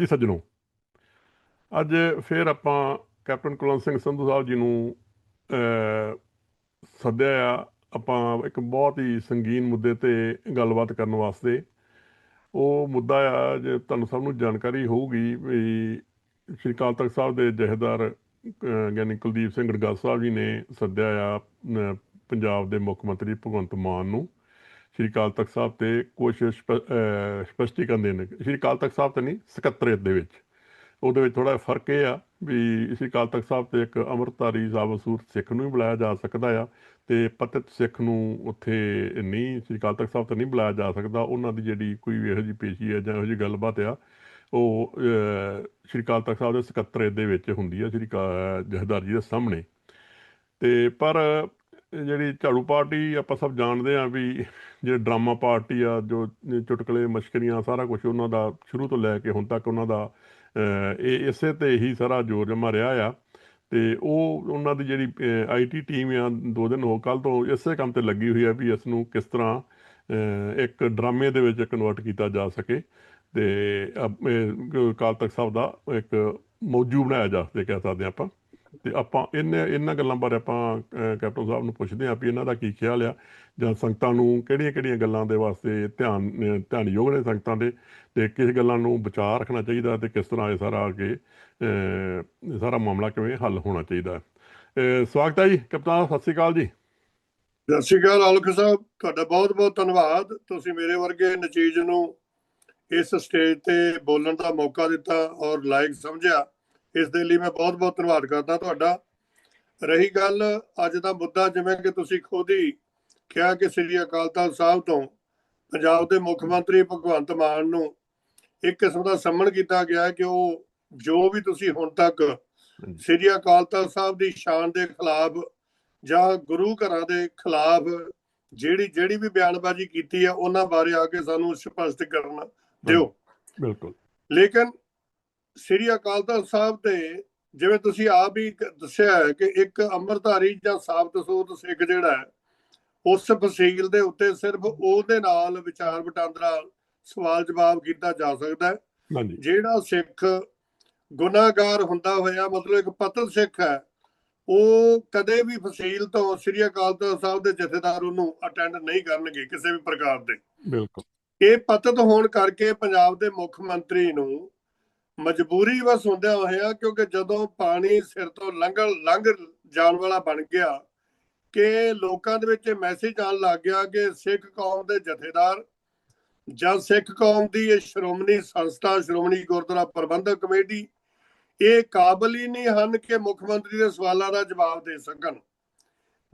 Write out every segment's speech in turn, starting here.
ਜੀ ਸੱਜਣੋ। ਅੱਜ ਫੇਰ ਆਪਾਂ ਕੈਪਟਨ ਕੁਲਵੰਤ ਸਿੰਘ ਸੰਧੂ ਸਾਹਿਬ ਜੀ ਨੂੰ ਸੱਦਿਆ ਆ। ਆਪਾਂ ਇੱਕ ਬਹੁਤ ਹੀ ਸੰਗੀਨ ਮੁੱਦੇ ਤੇ ਗੱਲਬਾਤ ਕਰਨ ਵਾਸਤੇ। ਉਹ ਮੁੱਦਾ ਆ, ਜੇ ਤੁਹਾਨੂੰ ਸਭ ਨੂੰ ਜਾਣਕਾਰੀ ਹੋਊਗੀ ਵੀ ਸ਼੍ਰੀ ਅਕਾਲ ਤਖਤ ਸਾਹਿਬ ਦੇ ਜਥੇਦਾਰ ਗਿਆਨੀ ਕੁਲਦੀਪ ਸਿੰਘ ਗੜਗਾ ਸਾਹਿਬ ਜੀ ਨੇ ਸੱਦਿਆ ਆ ਪੰਜਾਬ ਦੇ ਮੁੱਖ ਮੰਤਰੀ ਭਗਵੰਤ ਮਾਨ ਨੂੰ। ਸ਼੍ਰੀ ਅਕਾਲ ਤਖਤ ਸਾਹਿਬ ਤੇ ਕੁਝ ਸਪ- ਅਹ, ਸਪਸ਼ਟੀਕਰਨ ਦੇਣ ਸ਼੍ਰੀ ਅਕਾਲ ਤਖਤ ਸਾਹਿਬ ਤੇ ਨਹੀਂ, ਸਕੱਤਰੇਤ ਦੇ ਵਿੱਚ। ਉਹਦੇ ਵਿੱਚ ਥੋੜਾ ਫ਼ਰਕ ਇਹ ਆ ਵੀ ਸ਼੍ਰੀ ਅਕਾਲ ਤਖਤ ਸਾਹਿਬ ਤੇ ਇੱਕ ਅੰਮ੍ਰਿਤਧਾਰੀ ਸਾਬਸੂਰ ਸਿੱਖ ਨੂੰ ਵੀ ਬੁਲਾਇਆ ਜਾ ਸਕਦਾ ਆ ਤੇ ਪਤਿਤ ਸਿੱਖ ਨੂੰ ਉੱਥੇ ਨਹੀਂ, ਸ਼੍ਰੀ ਅਕਾਲ ਤਖਤ ਸਾਹਿਬ ਤੇ ਨਹੀਂ ਬੁਲਾਇਆ ਜਾ ਸਕਦਾ। ਉਹਨਾਂ ਦੀ ਜਿਹੜੀ ਕੋਈ ਵੀ ਇਹੋ ਜਿਹੀ ਪੇਸ਼ੀ ਹੈ ਜਾਂ ਇਹੋ ਜਿਹੀ ਗੱਲਬਾਤ ਆ, ਉਹ ਸ਼੍ਰੀ ਅਕਾਲ ਤਖਤ ਸਾਹਿਬ ਦੇ ਸਕੱਤਰੇਤ ਦੇ ਵਿੱਚ ਹੁੰਦੀ ਆ, ਸ਼੍ਰੀ ਅਕਾ- ਜਥੇਦਾਰ ਜੀ ਦੇ ਸਾਹਮਣੇ। ਤੇ ਪਰ ਜਿਹੜੀ ਝਾੜੂ ਪਾਰਟੀ ਆਪਾਂ ਸਭ ਜਾਣਦੇ ਆ ਵੀ ਜਿਹੜੇ ਡਰਾਮਾ ਪਾਰਟੀ ਆ, ਜੋ ਚੁਟਕਲੇ, ਮਸ਼ਕਰੀਆਂ, ਸਾਰਾ ਕੁਝ ਉਹਨਾਂ ਦਾ ਸ਼ੁਰੂ ਤੋਂ ਲੈ ਕੇ ਹੁਣ ਤੱਕ ਉਹਨਾਂ ਦਾ ਇਹ ਇਸੇ ਤੇ ਹੀ ਸਾਰਾ ਜ਼ੋਰ ਜਮਾ ਰਿਹਾ ਆ। ਤੇ ਉਹ ਉਹਨਾਂ ਦੀ ਜਿਹੜੀ ਆਈਟੀ ਟੀਮ ਆ, ਦੋ ਦਿਨ ਹੋ ਕੱਲ ਤੋਂ ਇਸੇ ਕੰਮ ਤੇ ਲੱਗੀ ਹੋਈ ਆ ਵੀ ਇਸ ਨੂੰ ਕਿਸ ਤਰ੍ਹਾਂ ਇੱਕ ਡਰਾਮੇ ਦੇ ਵਿੱਚ ਕਨਵਰਟ ਕੀਤਾ ਜਾ ਸਕੇ। ਤੇ ਅਪ- ਇਹ ਅਕਾਲ ਤਖਤ ਸਾਹਿਬ ਦਾ ਇੱਕ ਮੌਜੂ ਬਣਾਇਆ ਜਾ ਸਕੇ ਕਹਿ ਸਕਦੇ ਆਪਾਂ। ਤੇ ਆਪਾਂ ਇਹਨੇ ਇਹਨਾਂ ਗੱਲਾਂ ਬਾਰੇ ਆਪਾਂ ਕੈਪਟਨ ਸਾਹਿਬ ਨੂੰ ਪੁੱਛਦੇ ਹਾਂ ਵੀ ਇਹਨਾਂ ਦਾ ਕੀ ਖਿਆਲ ਆ ਜਾਂ ਸੰਗਤਾਂ ਨੂੰ ਕਿਹੜੀਆਂ-ਕਿਹੜੀਆਂ ਗੱਲਾਂ ਦੇ ਵਾਸਤੇ ਧਿਆਨ ਅਹ, ਧਿਆਨ ਯੋਗ ਨੇ ਸੰਗਤਾਂ ਦੇ ਤੇ ਕਿਸ ਗੱਲਾਂ ਨੂੰ ਬਚਾਅ ਰੱਖਣਾ ਚਾਹੀਦਾ ਤੇ ਕਿਸ ਤਰ੍ਹਾਂ ਇਹ ਸਾਰਾ ਅੱਗੇ ਸਾਰਾ ਮਾਮਲਾ ਕਿਵੇਂ ਹੱਲ ਹੋਣਾ ਚਾਹੀਦਾ। ਸਵਾਗਤ ਹੈ ਜੀ ਕਪਤਾਨ ਸਤਿ ਸ਼੍ਰੀ ਅਕਾਲ ਜੀ। ਸਤਿ ਸ਼੍ਰੀ ਅਕਾਲ ਆਲਖ ਸਾਹਿਬ ਤੁਹਾਡਾ ਬਹੁਤ ਬਹੁਤ ਧੰਨਵਾਦ। ਤੁਸੀਂ ਮੇਰੇ ਵਰਗੇ ਨਚੀਜ਼ ਨੂੰ ਇਸ ਸਟੇਜ ਤੇ ਬੋਲਣ ਦਾ ਮੌਕਾ ਦਿੱਤਾ ਔਰ ਲਾਇਕ ਸਮਝਿਆ। ਇਸ ਦੇ ਲਈ ਮੈਂ ਬਹੁਤ ਬਹੁਤ ਧੰਨਵਾਦ ਕਰਦਾ ਤੁਹਾਡਾ। ਰਹੀ ਗੱਲ ਅੱਜ ਦਾ ਮੁੱਦਾ ਜਿਵੇਂ ਕਿ ਤੁਸੀਂ ਖੁਦ ਹੀ ਕਿਹਾ ਕਿ ਸ੍ਰੀ ਅਕਾਲ ਤਖਤ ਸਾਹਿਬ ਤੋਂ ਪੰਜਾਬ ਦੇ ਮੁੱਖ ਮੰਤਰੀ ਭਗਵੰਤ ਮਾਨ ਨੂੰ ਇੱਕ ਕਿਸਮ ਦਾ ਸੰਮਣ ਕੀਤਾ ਗਿਆ ਕਿ ਉਹ ਜੋ ਵੀ ਤੁਸੀਂ ਹੁਣ ਤੱਕ ਸ੍ਰੀ ਅਕਾਲ ਤਖਤ ਸਾਹਿਬ ਦੀ ਸ਼ਾਨ ਦੇ ਖਿਲਾਫ ਜਾਂ ਗੁਰੂ ਘਰਾਂ ਦੇ ਖਿਲਾਫ ਜਿਹੜੀ ਜਿਹੜੀ ਵੀ ਬਿਆਨਬਾਜ਼ੀ ਕੀਤੀ ਹੈ ਉਹਨਾਂ ਬਾਰੇ ਆ ਕੇ ਸਾਨੂੰ ਸਪਸ਼ਟ ਕਰਨ ਦਿਓ। ਬਿਲਕੁਲ। ਲੇਕਿਨ ਸ੍ਰੀ ਅਕਾਲ ਤਖਤ ਸਾਹਿਬ ਤੇ ਜਿਵੇਂ ਤੁਸੀਂ ਆਪ ਹੀ ਦੱਸਿਆ ਹੈ ਕਿ ਇੱਕ ਅੰਮ੍ਰਿਤਧਾਰੀ ਜਾਂ ਸਾਬਤ ਸੂਤ ਸਿੱਖ ਜਿਹੜਾ ਹੈ ਉਸ ਫਸੀਲ ਦੇ ਉੱਤੇ ਸਿਰਫ ਉਹਦੇ ਨਾਲ ਵਿਚਾਰ ਵਟਾਂਦਰਾ ਸਵਾਲ ਜਵਾਬ ਕੀਤਾ ਜਾ ਸਕਦਾ ਹੈ। ਜਿਹੜਾ ਸਿੱਖ ਗੁਨਾਹਗਾਰ ਹੁੰਦਾ ਹੋਇਆ ਮਤਲਬ ਇੱਕ ਪਤਨ ਸਿੱਖ ਹੈ ਉਹ ਕਦੇ ਵੀ ਫਸੀਲ ਤੋਂ ਸ੍ਰੀ ਅਕਾਲ ਤਖਤ ਸਾਹਿਬ ਦੇ ਜਥੇਦਾਰ ਉਹਨੂੰ ਅਟੈਂਡ ਨਹੀਂ ਕਰਨਗੇ ਕਿਸੇ ਵੀ ਪ੍ਰਕਾਰ ਦੇ। ਬਿਲਕੁਲ। ਇਹ ਪਤਤ ਹੋਣ ਕਰਕੇ ਪੰਜਾਬ ਦੇ ਮੁੱਖ ਮੰਤਰੀ ਨੂੰ ਮਜਬੂਰੀ ਵਸ ਹੁੰਦਿਆਂ ਹੋਇਆ ਕਿਉਂਕਿ ਜਦੋਂ ਪਾਣੀ ਸਿਰ ਤੋਂ ਲੰਘ ਲੰਘ ਜਾਣ ਵਾਲਾ ਬਣ ਗਿਆ ਕਿ ਲੋਕਾਂ ਦੇ ਵਿੱਚ ਮੈਸੇਜ ਆਉਣ ਲੱਗ ਗਿਆ ਕਿ ਸਿੱਖ ਕੌਮ ਦੇ ਜਥੇਦਾਰ ਜਾਂ ਸਿੱਖ ਕੌਮ ਦੀ ਇਹ ਸ਼੍ਰੋਮਣੀ ਸੰਸਥਾ, ਸ਼੍ਰੋਮਣੀ ਗੁਰਦੁਆਰਾ ਪ੍ਰਬੰਧਕ ਕਮੇਟੀ, ਇਹ ਕਾਬਲ ਹੀ ਨਹੀਂ ਹਨ ਕਿ ਮੁੱਖ ਮੰਤਰੀ ਦੇ ਸਵਾਲਾਂ ਦਾ ਜਵਾਬ ਦੇ ਸਕਣ।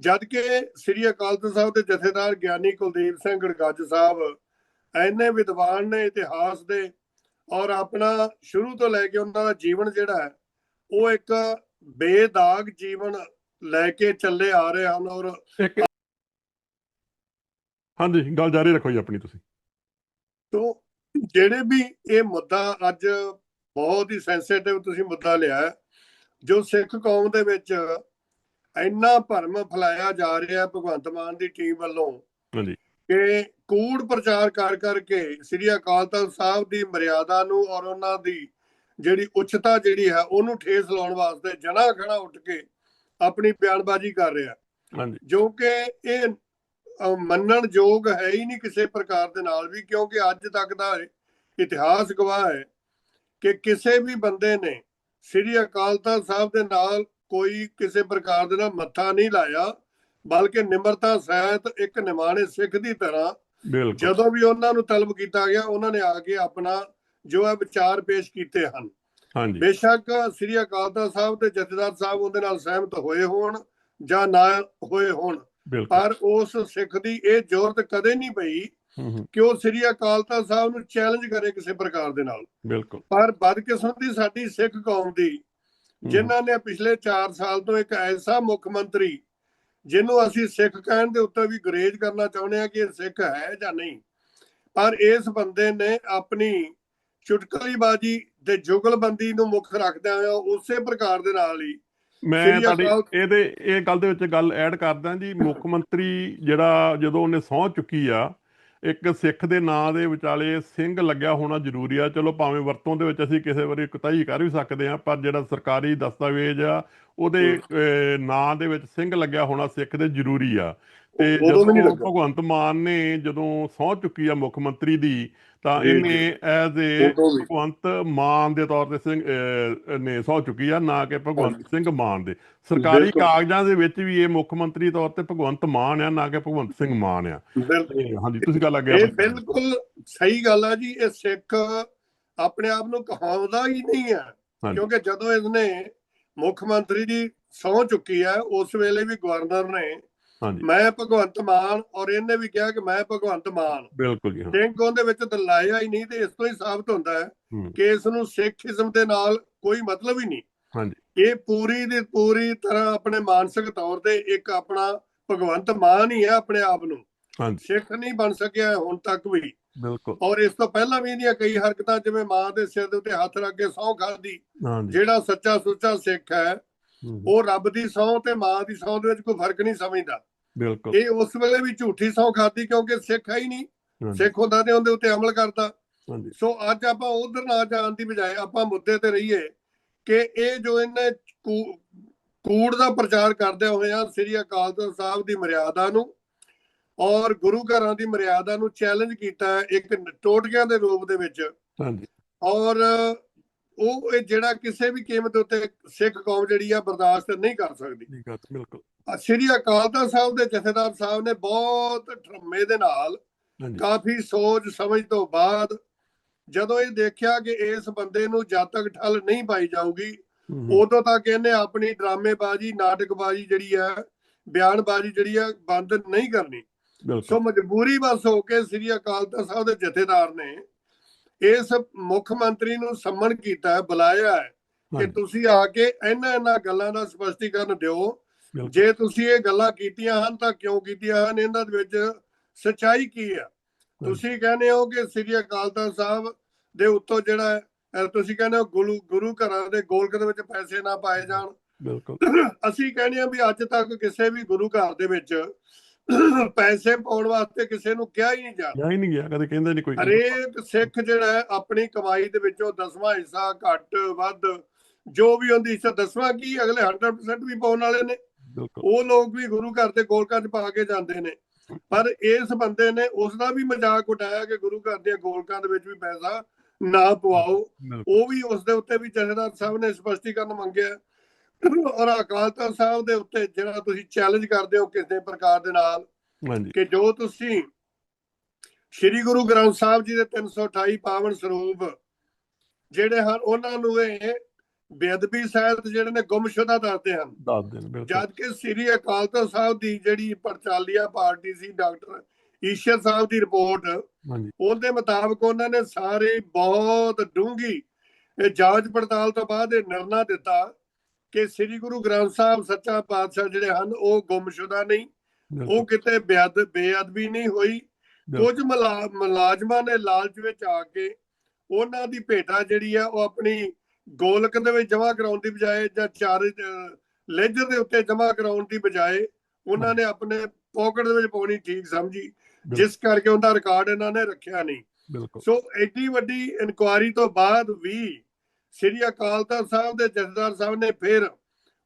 ਜਦ ਕਿ ਸ੍ਰੀ ਅਕਾਲ ਤਖਤ ਸਾਹਿਬ ਦੇ ਜਥੇਦਾਰ ਗਿਆਨੀ ਕੁਲਦੀਪ ਸਿੰਘ ਗੜਗੱਜ ਸਾਹਿਬ ਐਨੇ ਵਿਦਵਾਨ ਨੇ ਇਤਿਹਾਸ ਦੇ ਔਰ ਆਪਣਾ ਸ਼ੁਰੂ ਤੋਂ ਲੈ ਕੇ ਉਹਨਾਂ ਦਾ ਜੀਵਨ ਜਿਹੜਾ ਹੈ ਉਹ ਇੱਕ ਬੇਦਾਗ ਜੀਵਨ ਲੈ ਕੇ ਚੱਲੇ ਆ ਰਹੇ ਹਨ ਔਰ ਹਾਂਜੀ ਗੱਲ ਜਾਰੀ ਰੱਖੋ ਜੀ ਆਪਣੀ ਤੁਸੀਂ। ਤੋਂ ਜਿਹੜੇ ਵੀ ਇਹ ਮੁੱਦਾ ਅੱਜ ਬਹੁਤ ਹੀ ਸੈਂਸਿਟਿਵ ਤੁਸੀਂ ਮੁੱਦਾ ਲਿਆ ਹੈ, ਜੋ ਸਿੱਖ ਕੌਮ ਦੇ ਵਿੱਚ ਇੰਨਾ ਭਰਮ ਫੈਲਾਇਆ ਜਾ ਰਿਹਾ ਹੈ ਭਗਵੰਤ ਮਾਨ ਦੀ ਟੀਮ ਵੱਲੋਂ ਹਾਂਜੀ। ਕਿ ਕੂੜ ਪ੍ਰਚਾਰ ਕਰ ਕਰਕੇ ਸ੍ਰੀ ਅਕਾਲ ਤਖਤ ਸਾਹਿਬ ਦੀ ਮਰਿਆਦਾ ਨੂੰ ਔਰ ਉਹਨਾਂ ਦੀ ਜਿਹੜੀ ਉੱਚਤਾ ਜਿਹੜੀ ਹੈ ਉਹਨੂੰ ਠੇਸ ਲਾਉਣ ਵਾਸਤੇ ਜਣਾ ਖੜਾ ਉੱਠ ਕੇ ਆਪਣੀ ਬਿਆਨਬਾਜ਼ੀ ਕਰ ਰਿਹਾ ਹੈ। ਹਾਂਜੀ ਜੋ ਕਿ ਇਹ ਮੰਨਣ ਯੋਗ ਹੈ ਹੀ ਨਹੀਂ ਕਿਸੇ ਪ੍ਰਕਾਰ ਦੇ ਨਾਲ ਵੀ ਕਿਉਂਕਿ ਅੱਜ ਤੱਕ ਦਾ ਇਤਿਹਾਸ ਗਵਾਹ ਹੈ ਕਿ ਕਿਸੇ ਵੀ ਬੰਦੇ ਨੇ ਸ੍ਰੀ ਅਕਾਲ ਤਖਤ ਸਾਹਿਬ ਦੇ ਨਾਲ ਕੋਈ ਕਿਸੇ ਪ੍ਰਕਾਰ ਦੇ ਨਾਲ ਮੱਥਾ ਨਹੀਂ ਲਾਇਆ ਬਲਕਿ ਨਿਮਰਤਾ ਸਹਿਤ ਇੱਕ ਨਿਮਾਣੇ ਸਿੱਖ ਦੀ ਤਰ੍ਹਾਂ ਜਦੋਂ ਵੀ ਉਹਨਾਂ ਨੂੰ ਤਲਬ ਕੀਤਾ ਗਿਆ ਉਹਨਾਂ ਨੇ ਆ ਕੇ ਆਪਣਾ ਜੋ ਹੈ ਵਿਚਾਰ ਪੇਸ਼ ਕੀਤੇ ਹਨ। ਹਾਂਜੀ। ਬੇਸ਼ੱਕ ਸ੍ਰੀ ਅਕਾਲ ਤਖਤ ਸਾਹਿਬ ਦੇ ਜਥੇਦਾਰ ਸਾਹਿਬ ਉਹਦੇ ਨਾਲ ਸਹਿਮਤ ਹੋਏ ਹੋਣ ਜਾਂ ਨਾ ਹੋਏ ਹੋਣ ਪਰ ਉਸ ਸਿੱਖ ਦੀ ਇਹ ਜ਼ਰੂਰਤ ਕਦੇ ਨਹੀਂ ਪਈ ਕਿ ਉਹ ਸ੍ਰੀ ਅਕਾਲ ਤਖਤ ਸਾਹਿਬ ਨੂੰ ਚੈਲੰਜ ਕਰੇ ਕਿਸੇ ਪ੍ਰਕਾਰ ਦੇ ਨਾਲ। ਬਿਲਕੁਲ। ਪਰ ਬਦਕਿਸਮਤੀ ਸਾਡੀ ਸਿੱਖ ਕੌਮ ਦੀ ਜਿਨ੍ਹਾਂ ਨੇ ਪਿਛਲੇ 4 ਸਾਲ ਤੋਂ ਇੱਕ ਐਸਾ ਮੁੱਖ ਮੰਤਰੀ ਜਿਹਨੂੰ ਅਸੀਂ ਸਿੱਖ ਕਹਿਣ ਦੇ ਉੱਤੇ ਵੀ ਗਰੇਜ ਕਰਨਾ ਚਾਹੁੰਦੇ ਆ ਕਿ ਇਹ ਸਿੱਖ ਹੈ ਜਾਂ ਨਹੀਂ। ਪਰ ਇਸ ਬੰਦੇ ਨੇ ਆਪਣੀ ਚੁਟਕਲੀਬਾਜੀ ਤੇ ਜੁਗਲਬੰਦੀ ਨੂੰ ਮੁੱਖ ਰੱਖਦਿਆਂ ਹੋਇਆ ਉਸੇ ਪ੍ਰਕਾਰ ਦੇ ਨਾਲ ਹੀ ਮੈਂ ਤੁਹਾਡੀ ਇਹਦੇ ਇਹ ਗੱਲ ਦੇ ਵਿੱਚ ਗੱਲ ਐਡ ਕਰਦਾ ਜੀ। ਮੁੱਖ ਮੰਤਰੀ ਜਿਹੜਾ ਜਦੋਂ ਉਹਨੇ ਸਹੁੰ ਚੁੱਕੀ ਆ ਇੱਕ ਸਿੱਖ ਦੇ ਨਾਂ ਦੇ ਵਿਚਾਲੇ ਸਿੰਘ ਲੱਗਿਆ ਹੋਣਾ ਜ਼ਰੂਰੀ ਆ। ਚਲੋ ਭਾਵੇਂ ਵਰਤੋਂ ਦੇ ਵਿੱਚ ਅਸੀਂ ਕਿਸੇ ਵਾਰੀ ਕੁਤਾਹੀ ਕਰ ਵੀ ਸਕਦੇ ਆ ਪਰ ਜਿਹੜਾ ਸਰਕਾਰੀ ਦਸਤਾਵੇਜ਼ ਆ ਉਹਦੇ ਨਾਂ ਦੇ ਵਿੱਚ ਸਿੰਘ ਲੱਗਿਆ ਹੋਣਾ ਸਿੱਖ ਦੇ ਜ਼ਰੂਰੀ ਆ। ਤੇ ਜਦੋਂ। ਭਗਵੰਤ ਮਾਨ ਨੇ ਜਦੋਂ ਸਹੁੰ ਚੁੱਕੀ ਆ ਮੁੱਖ ਮੰਤਰੀ ਦੀ ਤਾਂ ਇਹਨੇ ਐਜ਼ ਏ। ਭਗਵੰਤ ਮਾਨ ਦੇ ਤੌਰ ਤੇ ਸਿੰਘ ਨੇ ਸਹੁੰ ਚੁੱਕੀ ਆ ਨਾ ਕਿ ਭਗਵੰਤ। ਸਿੰਘ ਮਾਨ ਦੇ ਸਰਕਾਰੀ। ਕਾਗਜ਼ਾਂ ਦੇ ਵਿੱਚ ਵੀ ਇਹ ਮੁੱਖ ਮੰਤਰੀ ਤੌਰ ਤੇ ਭਗਵੰਤ ਮਾਨ ਆ ਨਾ ਕਿ ਭਗਵੰਤ ਸਿੰਘ ਮਾਨ ਆ ਹਾਂਜੀ ਤੁਸੀਂ ਗੱਲ ਅੱਗੇ ਇਹ ਬਿਲਕੁਲ ਸਹੀ ਗੱਲ ਆ ਜੀ ਇਹ ਸਿੱਖ ਆਪਣੇ ਆਪ ਨੂੰ ਕਹਾਉਂਦਾ ਹੀ ਨਹੀਂ ਹਾਂਜੀ। ਕਿਉਂਕਿ ਜਦੋਂ ਇਸਨੇ ਮੁੱਖ ਮੰਤਰੀ ਦੀ ਸਹੁੰ ਚੁੱਕੀ ਹੈ ਉਸ ਵੇਲੇ ਵੀ ਗਵਰਨਰ ਨੇ ਮੈਂ ਭਗਵੰਤ ਮਾਨ ਔਰ ਇਹਨੇ ਵੀ ਕਿਹਾ ਕਿ ਮੈਂ ਭਗਵੰਤ ਮਾਨ। ਬਿਲਕੁਲ ਜੀ ਹਾਂ। ਸਿੰਘ ਉਹਦੇ ਵਿੱਚ ਦਲਾਇਆ ਹੀ ਨਹੀਂ ਤੇ ਇਸ ਤੋਂ ਹੀ ਸਾਬਤ ਹੁੰਦਾ ਹੈ ਕਿ ਇਸ ਨੂੰ ਸਿੱਖੀਜ਼ਮ ਦੇ ਨਾਲ ਕੋਈ ਮਤਲਬ ਹੀ ਨਹੀਂ। ਹਾਂਜੀ। ਇਹ ਪੂਰੀ ਦੀ ਪੂਰੀ ਤਰ੍ਹਾਂ ਆਪਣੇ ਮਾਨਸਿਕ ਤੌਰ ਤੇ ਇੱਕ ਆਪਣਾ ਭਗਵੰਤ ਮਾਨ ਹੀ ਹੈ ਆਪਣੇ ਆਪ ਨੂੰ। ਹਾਂਜੀ। ਸਿੱਖ ਨਹੀਂ ਬਣ ਸਕਿਆ ਹੁਣ ਤੱਕ ਵੀ। ਬਿਲਕੁਲ। ਔਰ ਇਸ ਤੋਂ ਪਹਿਲਾਂ ਵੀ ਇਹਦੀਆਂ ਕਈ ਹਰਕਤਾਂ ਜਿਵੇਂ ਮਾਂ ਦੇ ਸਿਰ ਦੇ ਉੱਤੇ ਹੱਥ ਰੱਖ ਕੇ ਸਹੁੰ ਖਾਦੀ ਜਿਹੜਾ ਸੱਚਾ ਸੁੱਚਾ ਸਿੱਖ ਹੂੰ, ਉਹ ਰੱਬ ਦੀ ਸਹੁੰ ਤੇ ਮਾਂ ਦੀ ਸਹੁੰ ਦੇ ਵਿੱਚ ਕੋਈ ਫ਼ਰਕ ਨਹੀਂ ਸਮਝਦਾ। ਬਿਲਕੁਲ। ਇਹ ਉਸ ਵੇਲੇ ਵੀ ਝੂਠੀ ਸਹੁੰ ਖਾਦੀ ਕਿਉਂਕਿ ਸਿੱਖ ਹੈ ਹੀ ਨਹੀਂ। ਸਿੱਖ ਹੁੰਦਾ ਤੇ ਉਹਦੇ ਉੱਤੇ ਅਮਲ ਕਰਦਾ। ਹਾਂਜੀ। ਸੋ ਅੱਜ ਆਪਾਂ ਉਧਰ ਨਾ ਜਾਣ ਦੀ ਬਜਾਏ ਆਪਾਂ ਮੁੱਦੇ ਤੇ ਰਹੀਏ ਕਿ ਇਹ ਜੋ ਇਹਨੇ ਕੂੜ ਦਾ ਪ੍ਰਚਾਰ ਕਰਦੇ ਹੋਏ ਆ ਸ੍ਰੀ ਅਕਾਲ ਤਖਤ ਸਾਹਿਬ ਦੀ ਮਰਿਆਦਾ ਨੂੰ ਔਰ ਗੁਰੂ ਘਰਾਂ ਦੀ ਮਰਿਆਦਾ ਨੂੰ ਚੈਲੰਜ ਕੀਤਾ ਇੱਕ ਟੋਟਕਿਆਂ ਦੇ ਰੂਪ ਦੇ ਵਿੱਚ। ਹਾਂਜੀ। ਔਰ ਉਹ ਇਹ ਜਿਹੜਾ ਕਿਸੇ ਵੀ ਕੀਮਤ ਉੱਤੇ ਸਿੱਖ ਕੌਮ ਜਿਹੜੀ ਆ ਬਰਦਾਸ਼ਤ ਨਹੀਂ ਕਰ ਸਕਦੀ। ਠੀਕ ਬਿਲਕੁਲ। ਸ੍ਰੀ ਅਕਾਲ ਤਖਤ ਸਾਹਿਬ ਦੇ ਜਥੇਦਾਰ ਸਾਹਿਬ ਨੇ ਬਹੁਤ ਠਰਮੇ ਦੇ ਨਾਲ ਕਾਫੀ ਸੋਚ ਸਮਝ ਤੋਂ ਬਾਅਦ ਜਦੋਂ ਇਹ ਦੇਖਿਆ ਕਿ ਇਸ ਬੰਦੇ ਨੂੰ ਜਦ ਤੱਕ ਠੱਲ ਨਹੀਂ ਪਾਈ ਜਾਊਗੀ ਉਦੋਂ ਤੱਕ ਇਹਨੇ ਆਪਣੀ ਡਰਾਮੇਬਾਜ਼ੀ ਨਾਟਕਬਾਜ਼ੀ ਜਿਹੜੀ ਹੈ ਬਿਆਨਬਾਜ਼ੀ ਜਿਹੜੀ ਹੈ ਬੰਦ ਨਹੀਂ ਕਰਨੀ। ਸੋ ਮਜਬੂਰੀ ਬਸ ਹੋ ਕੇ ਸ੍ਰੀ ਅਕਾਲ ਤਖਤ ਸਾਹਿਬ ਦੇ ਜਥੇਦਾਰ ਨੇ ਇਸ ਮੁੱਖ ਮੰਤਰੀ ਨੂੰ ਸੰਮਣ ਕੀਤਾ ਹੈ ਬੁਲਾਇਆ ਹੈ ਕਿ ਤੁਸੀਂ ਆ ਕੇ ਇਹਨਾਂ ਇਹਨਾਂ ਗੱਲਾਂ ਦਾ ਸਪਸ਼ਟੀਕਰਨ ਦਿਓ। ਜੇ ਤੁਸੀਂ ਇਹ ਗੱਲਾਂ ਕੀਤੀਆਂ ਹਨ ਤਾਂ ਕਿਉਂ ਕੀਤੀਆਂ ਹਨ? ਇਹਨਾਂ ਦੇ ਵਿੱਚ ਸਚਾਈ ਕੀ ਹੈ? ਤੁਸੀਂ ਕਹਿੰਦੇ ਹੋ ਕਿ ਸ੍ਰੀ ਅਕਾਲ ਤਖਤ ਸਾਹਿਬ ਦੇ ਉੱਤੋਂ ਜਿਹੜਾ ਤੁਸੀਂ ਕਹਿੰਦੇ ਹੋ ਗੁਰੂ ਗੁਰੂ ਘਰਾਂ ਦੇ ਗੋਲਕ ਦੇ ਵਿੱਚ ਪੈਸੇ ਨਾ ਪਾਏ ਜਾਣ। ਬਿਲਕੁਲ। ਅਸੀਂ ਕਹਿੰਦੇ ਹਾਂ ਵੀ ਅੱਜ ਤੱਕ ਕਿਸੇ ਵੀ ਗੁਰੂ ਘਰ ਦੇ ਵਿੱਚ ਪੈਸੇ ਪਾਉਣ ਵਾਸਤੇ ਕਿਸੇ ਨੂੰ ਕਿਹਾ ਹੀ ਨਹੀਂ ਜਾ ਜਾ ਹੀ ਨਹੀਂ ਗਿਆ ਕਦੇ ਕਹਿੰਦੇ ਨਹੀਂ ਕੋਈ ਹਰੇਕ ਸਿੱਖ ਜਿਹੜਾ ਆਪਣੀ ਕਮਾਈ ਦੇ ਵਿੱਚੋਂ ਦਸਵਾਂ ਹਿੱਸਾ ਘੱਟ ਵੱਧ ਜੋ ਵੀ ਉਹਦੀ ਹਿੱਸਾ ਦਸਵਾਂ ਕੀ ਅਗਲੇ 100% ਵੀ ਪਾਉਣ ਵਾਲੇ ਨੇ। ਉਹ ਲੋਕ ਵੀ ਗੁਰੂ ਘਰ ਦੇ ਗੋਲਕਾਂ 'ਚ ਪਾ ਕੇ ਜਾਂਦੇ ਨੇ। ਪਰ ਇਸ ਬੰਦੇ ਨੇ ਉਸ ਦਾ ਵੀ ਮਜ਼ਾਕ ਉਡਾਇਆ ਕਿ ਗੁਰੂ ਘਰ ਦੇ ਗੋਲਕਾਂ ਦੇ ਵਿੱਚ ਵੀ ਪੈਸਾ ਨਾ ਪਵਾਓ। ਉਹ ਵੀ ਉਸ ਦੇ ਉੱਤੇ ਵੀ ਜਥੇਦਾਰ ਸਾਹਿਬ ਨੇ ਸਪਸ਼ਟੀਕਰਨ ਮੰਗਿਆ। ਔਰ ਅਕਾਲ ਤਖਤ ਸਾਹਿਬ ਦੇ ਉੱਤੇ ਜਿਹੜਾ ਤੁਸੀਂ ਚੈਲੰਜ ਕਰਦੇ ਹੋ ਕਿਸੇ ਪ੍ਰਕਾਰ ਦੇ ਨਾਲ ਹਾਂਜੀ। ਕਿ ਜੋ ਤੁਸੀਂ ਸ੍ਰੀ ਗੁਰੂ ਗ੍ਰੰਥ ਸਾਹਿਬ ਜੀ ਦੇ 328 ਪਾਵਨ ਸਰੂਪ ਜਿਹੜੇ ਹਨ ਉਹਨਾਂ ਨੂੰ ਇਹ ਬੇਅਦਬੀ ਸਾਹਿਤ ਜਿਹੜੇ ਨੇ ਗੁੰਮਸ਼ੁਦਾ ਦੱਸਦੇ ਹਨ। ਦੱਸ ਦੇਣ ਬਿਲਕੁਲ। ਜਦ ਕਿ ਸ੍ਰੀ ਅਕਾਲ ਤਖਤ ਸਾਹਿਬ ਦੀ ਜਿਹੜੀ ਪਰਚਾਲੀਆ ਪਾਰਟੀ ਸੀ ਡਾਕਟਰ ਈਸ਼ਰ ਸਾਹਿਬ ਦੀ ਰਿਪੋਰਟ ਹਾਂਜੀ। ਉਹਦੇ ਮੁਤਾਬਕ ਉਹਨਾਂ ਨੇ ਸਾਰੇ ਬਹੁਤ ਡੂੰਗੀ ਇਹ ਜਾਂਚ ਪੜਤਾਲ ਤੋਂ ਬਾਅਦ ਇਹ ਨਿਰਣਾ ਦਿੱਤਾ ਕਿ ਸ੍ਰੀ ਗੁਰੂ ਗ੍ਰੰਥ ਸਾਹਿਬ ਸੱਚਾ ਪਾਤਸ਼ਾਹ ਜਿਹੜੇ ਹਨ ਉਹ ਗੁੰਮਸ਼ੁਦਾ ਨਹੀਂ ਉਹ ਕਿਤੇ ਬੇਅਦ ਬੇਅਦਬੀ ਨਹੀਂ ਹੋਈ। ਕੁਝ ਮੁਲਾ- ਮੁਲਾਜ਼ਮਾਂ ਨੇ ਲਾਲਚ ਵਿੱਚ ਆ ਕੇ ਉਹਨਾਂ ਦੀ ਭੇਟਾ ਜਿਹੜੀ ਆ ਉਹ ਆਪਣੀ ਗੋਲਕ ਦੇ ਵਿੱਚ ਜਮ੍ਹਾਂ ਕਰਾਉਣ ਦੀ ਬਜਾਏ ਜਾਂ ਚਾਰ ਲੈਜਰ ਦੇ ਉੱਤੇ ਜਮ੍ਹਾਂ ਕਰਾਉਣ ਦੀ ਬਜਾਏ ਉਹਨਾਂ ਨੇ ਆਪਣੇ ਪਾਕਟ ਦੇ ਵਿੱਚ ਪਾਉਣੀ ਠੀਕ ਸਮਝੀ ਜਿਸ ਕਰਕੇ ਉਹਦਾ ਰਿਕਾਰਡ ਇਹਨਾਂ ਨੇ ਰੱਖਿਆ ਨਹੀਂ। ਸੋ ਐਡੀ ਵੱਡੀ ਇਨਕੁਆਰੀ ਤੋਂ ਬਾਅਦ ਵੀ ਸ੍ਰੀ ਅਕਾਲ ਤਖਤ ਸਾਹਿਬ ਦੇ ਜਥੇਦਾਰ ਸਾਹਿਬ ਨੇ ਫਿਰ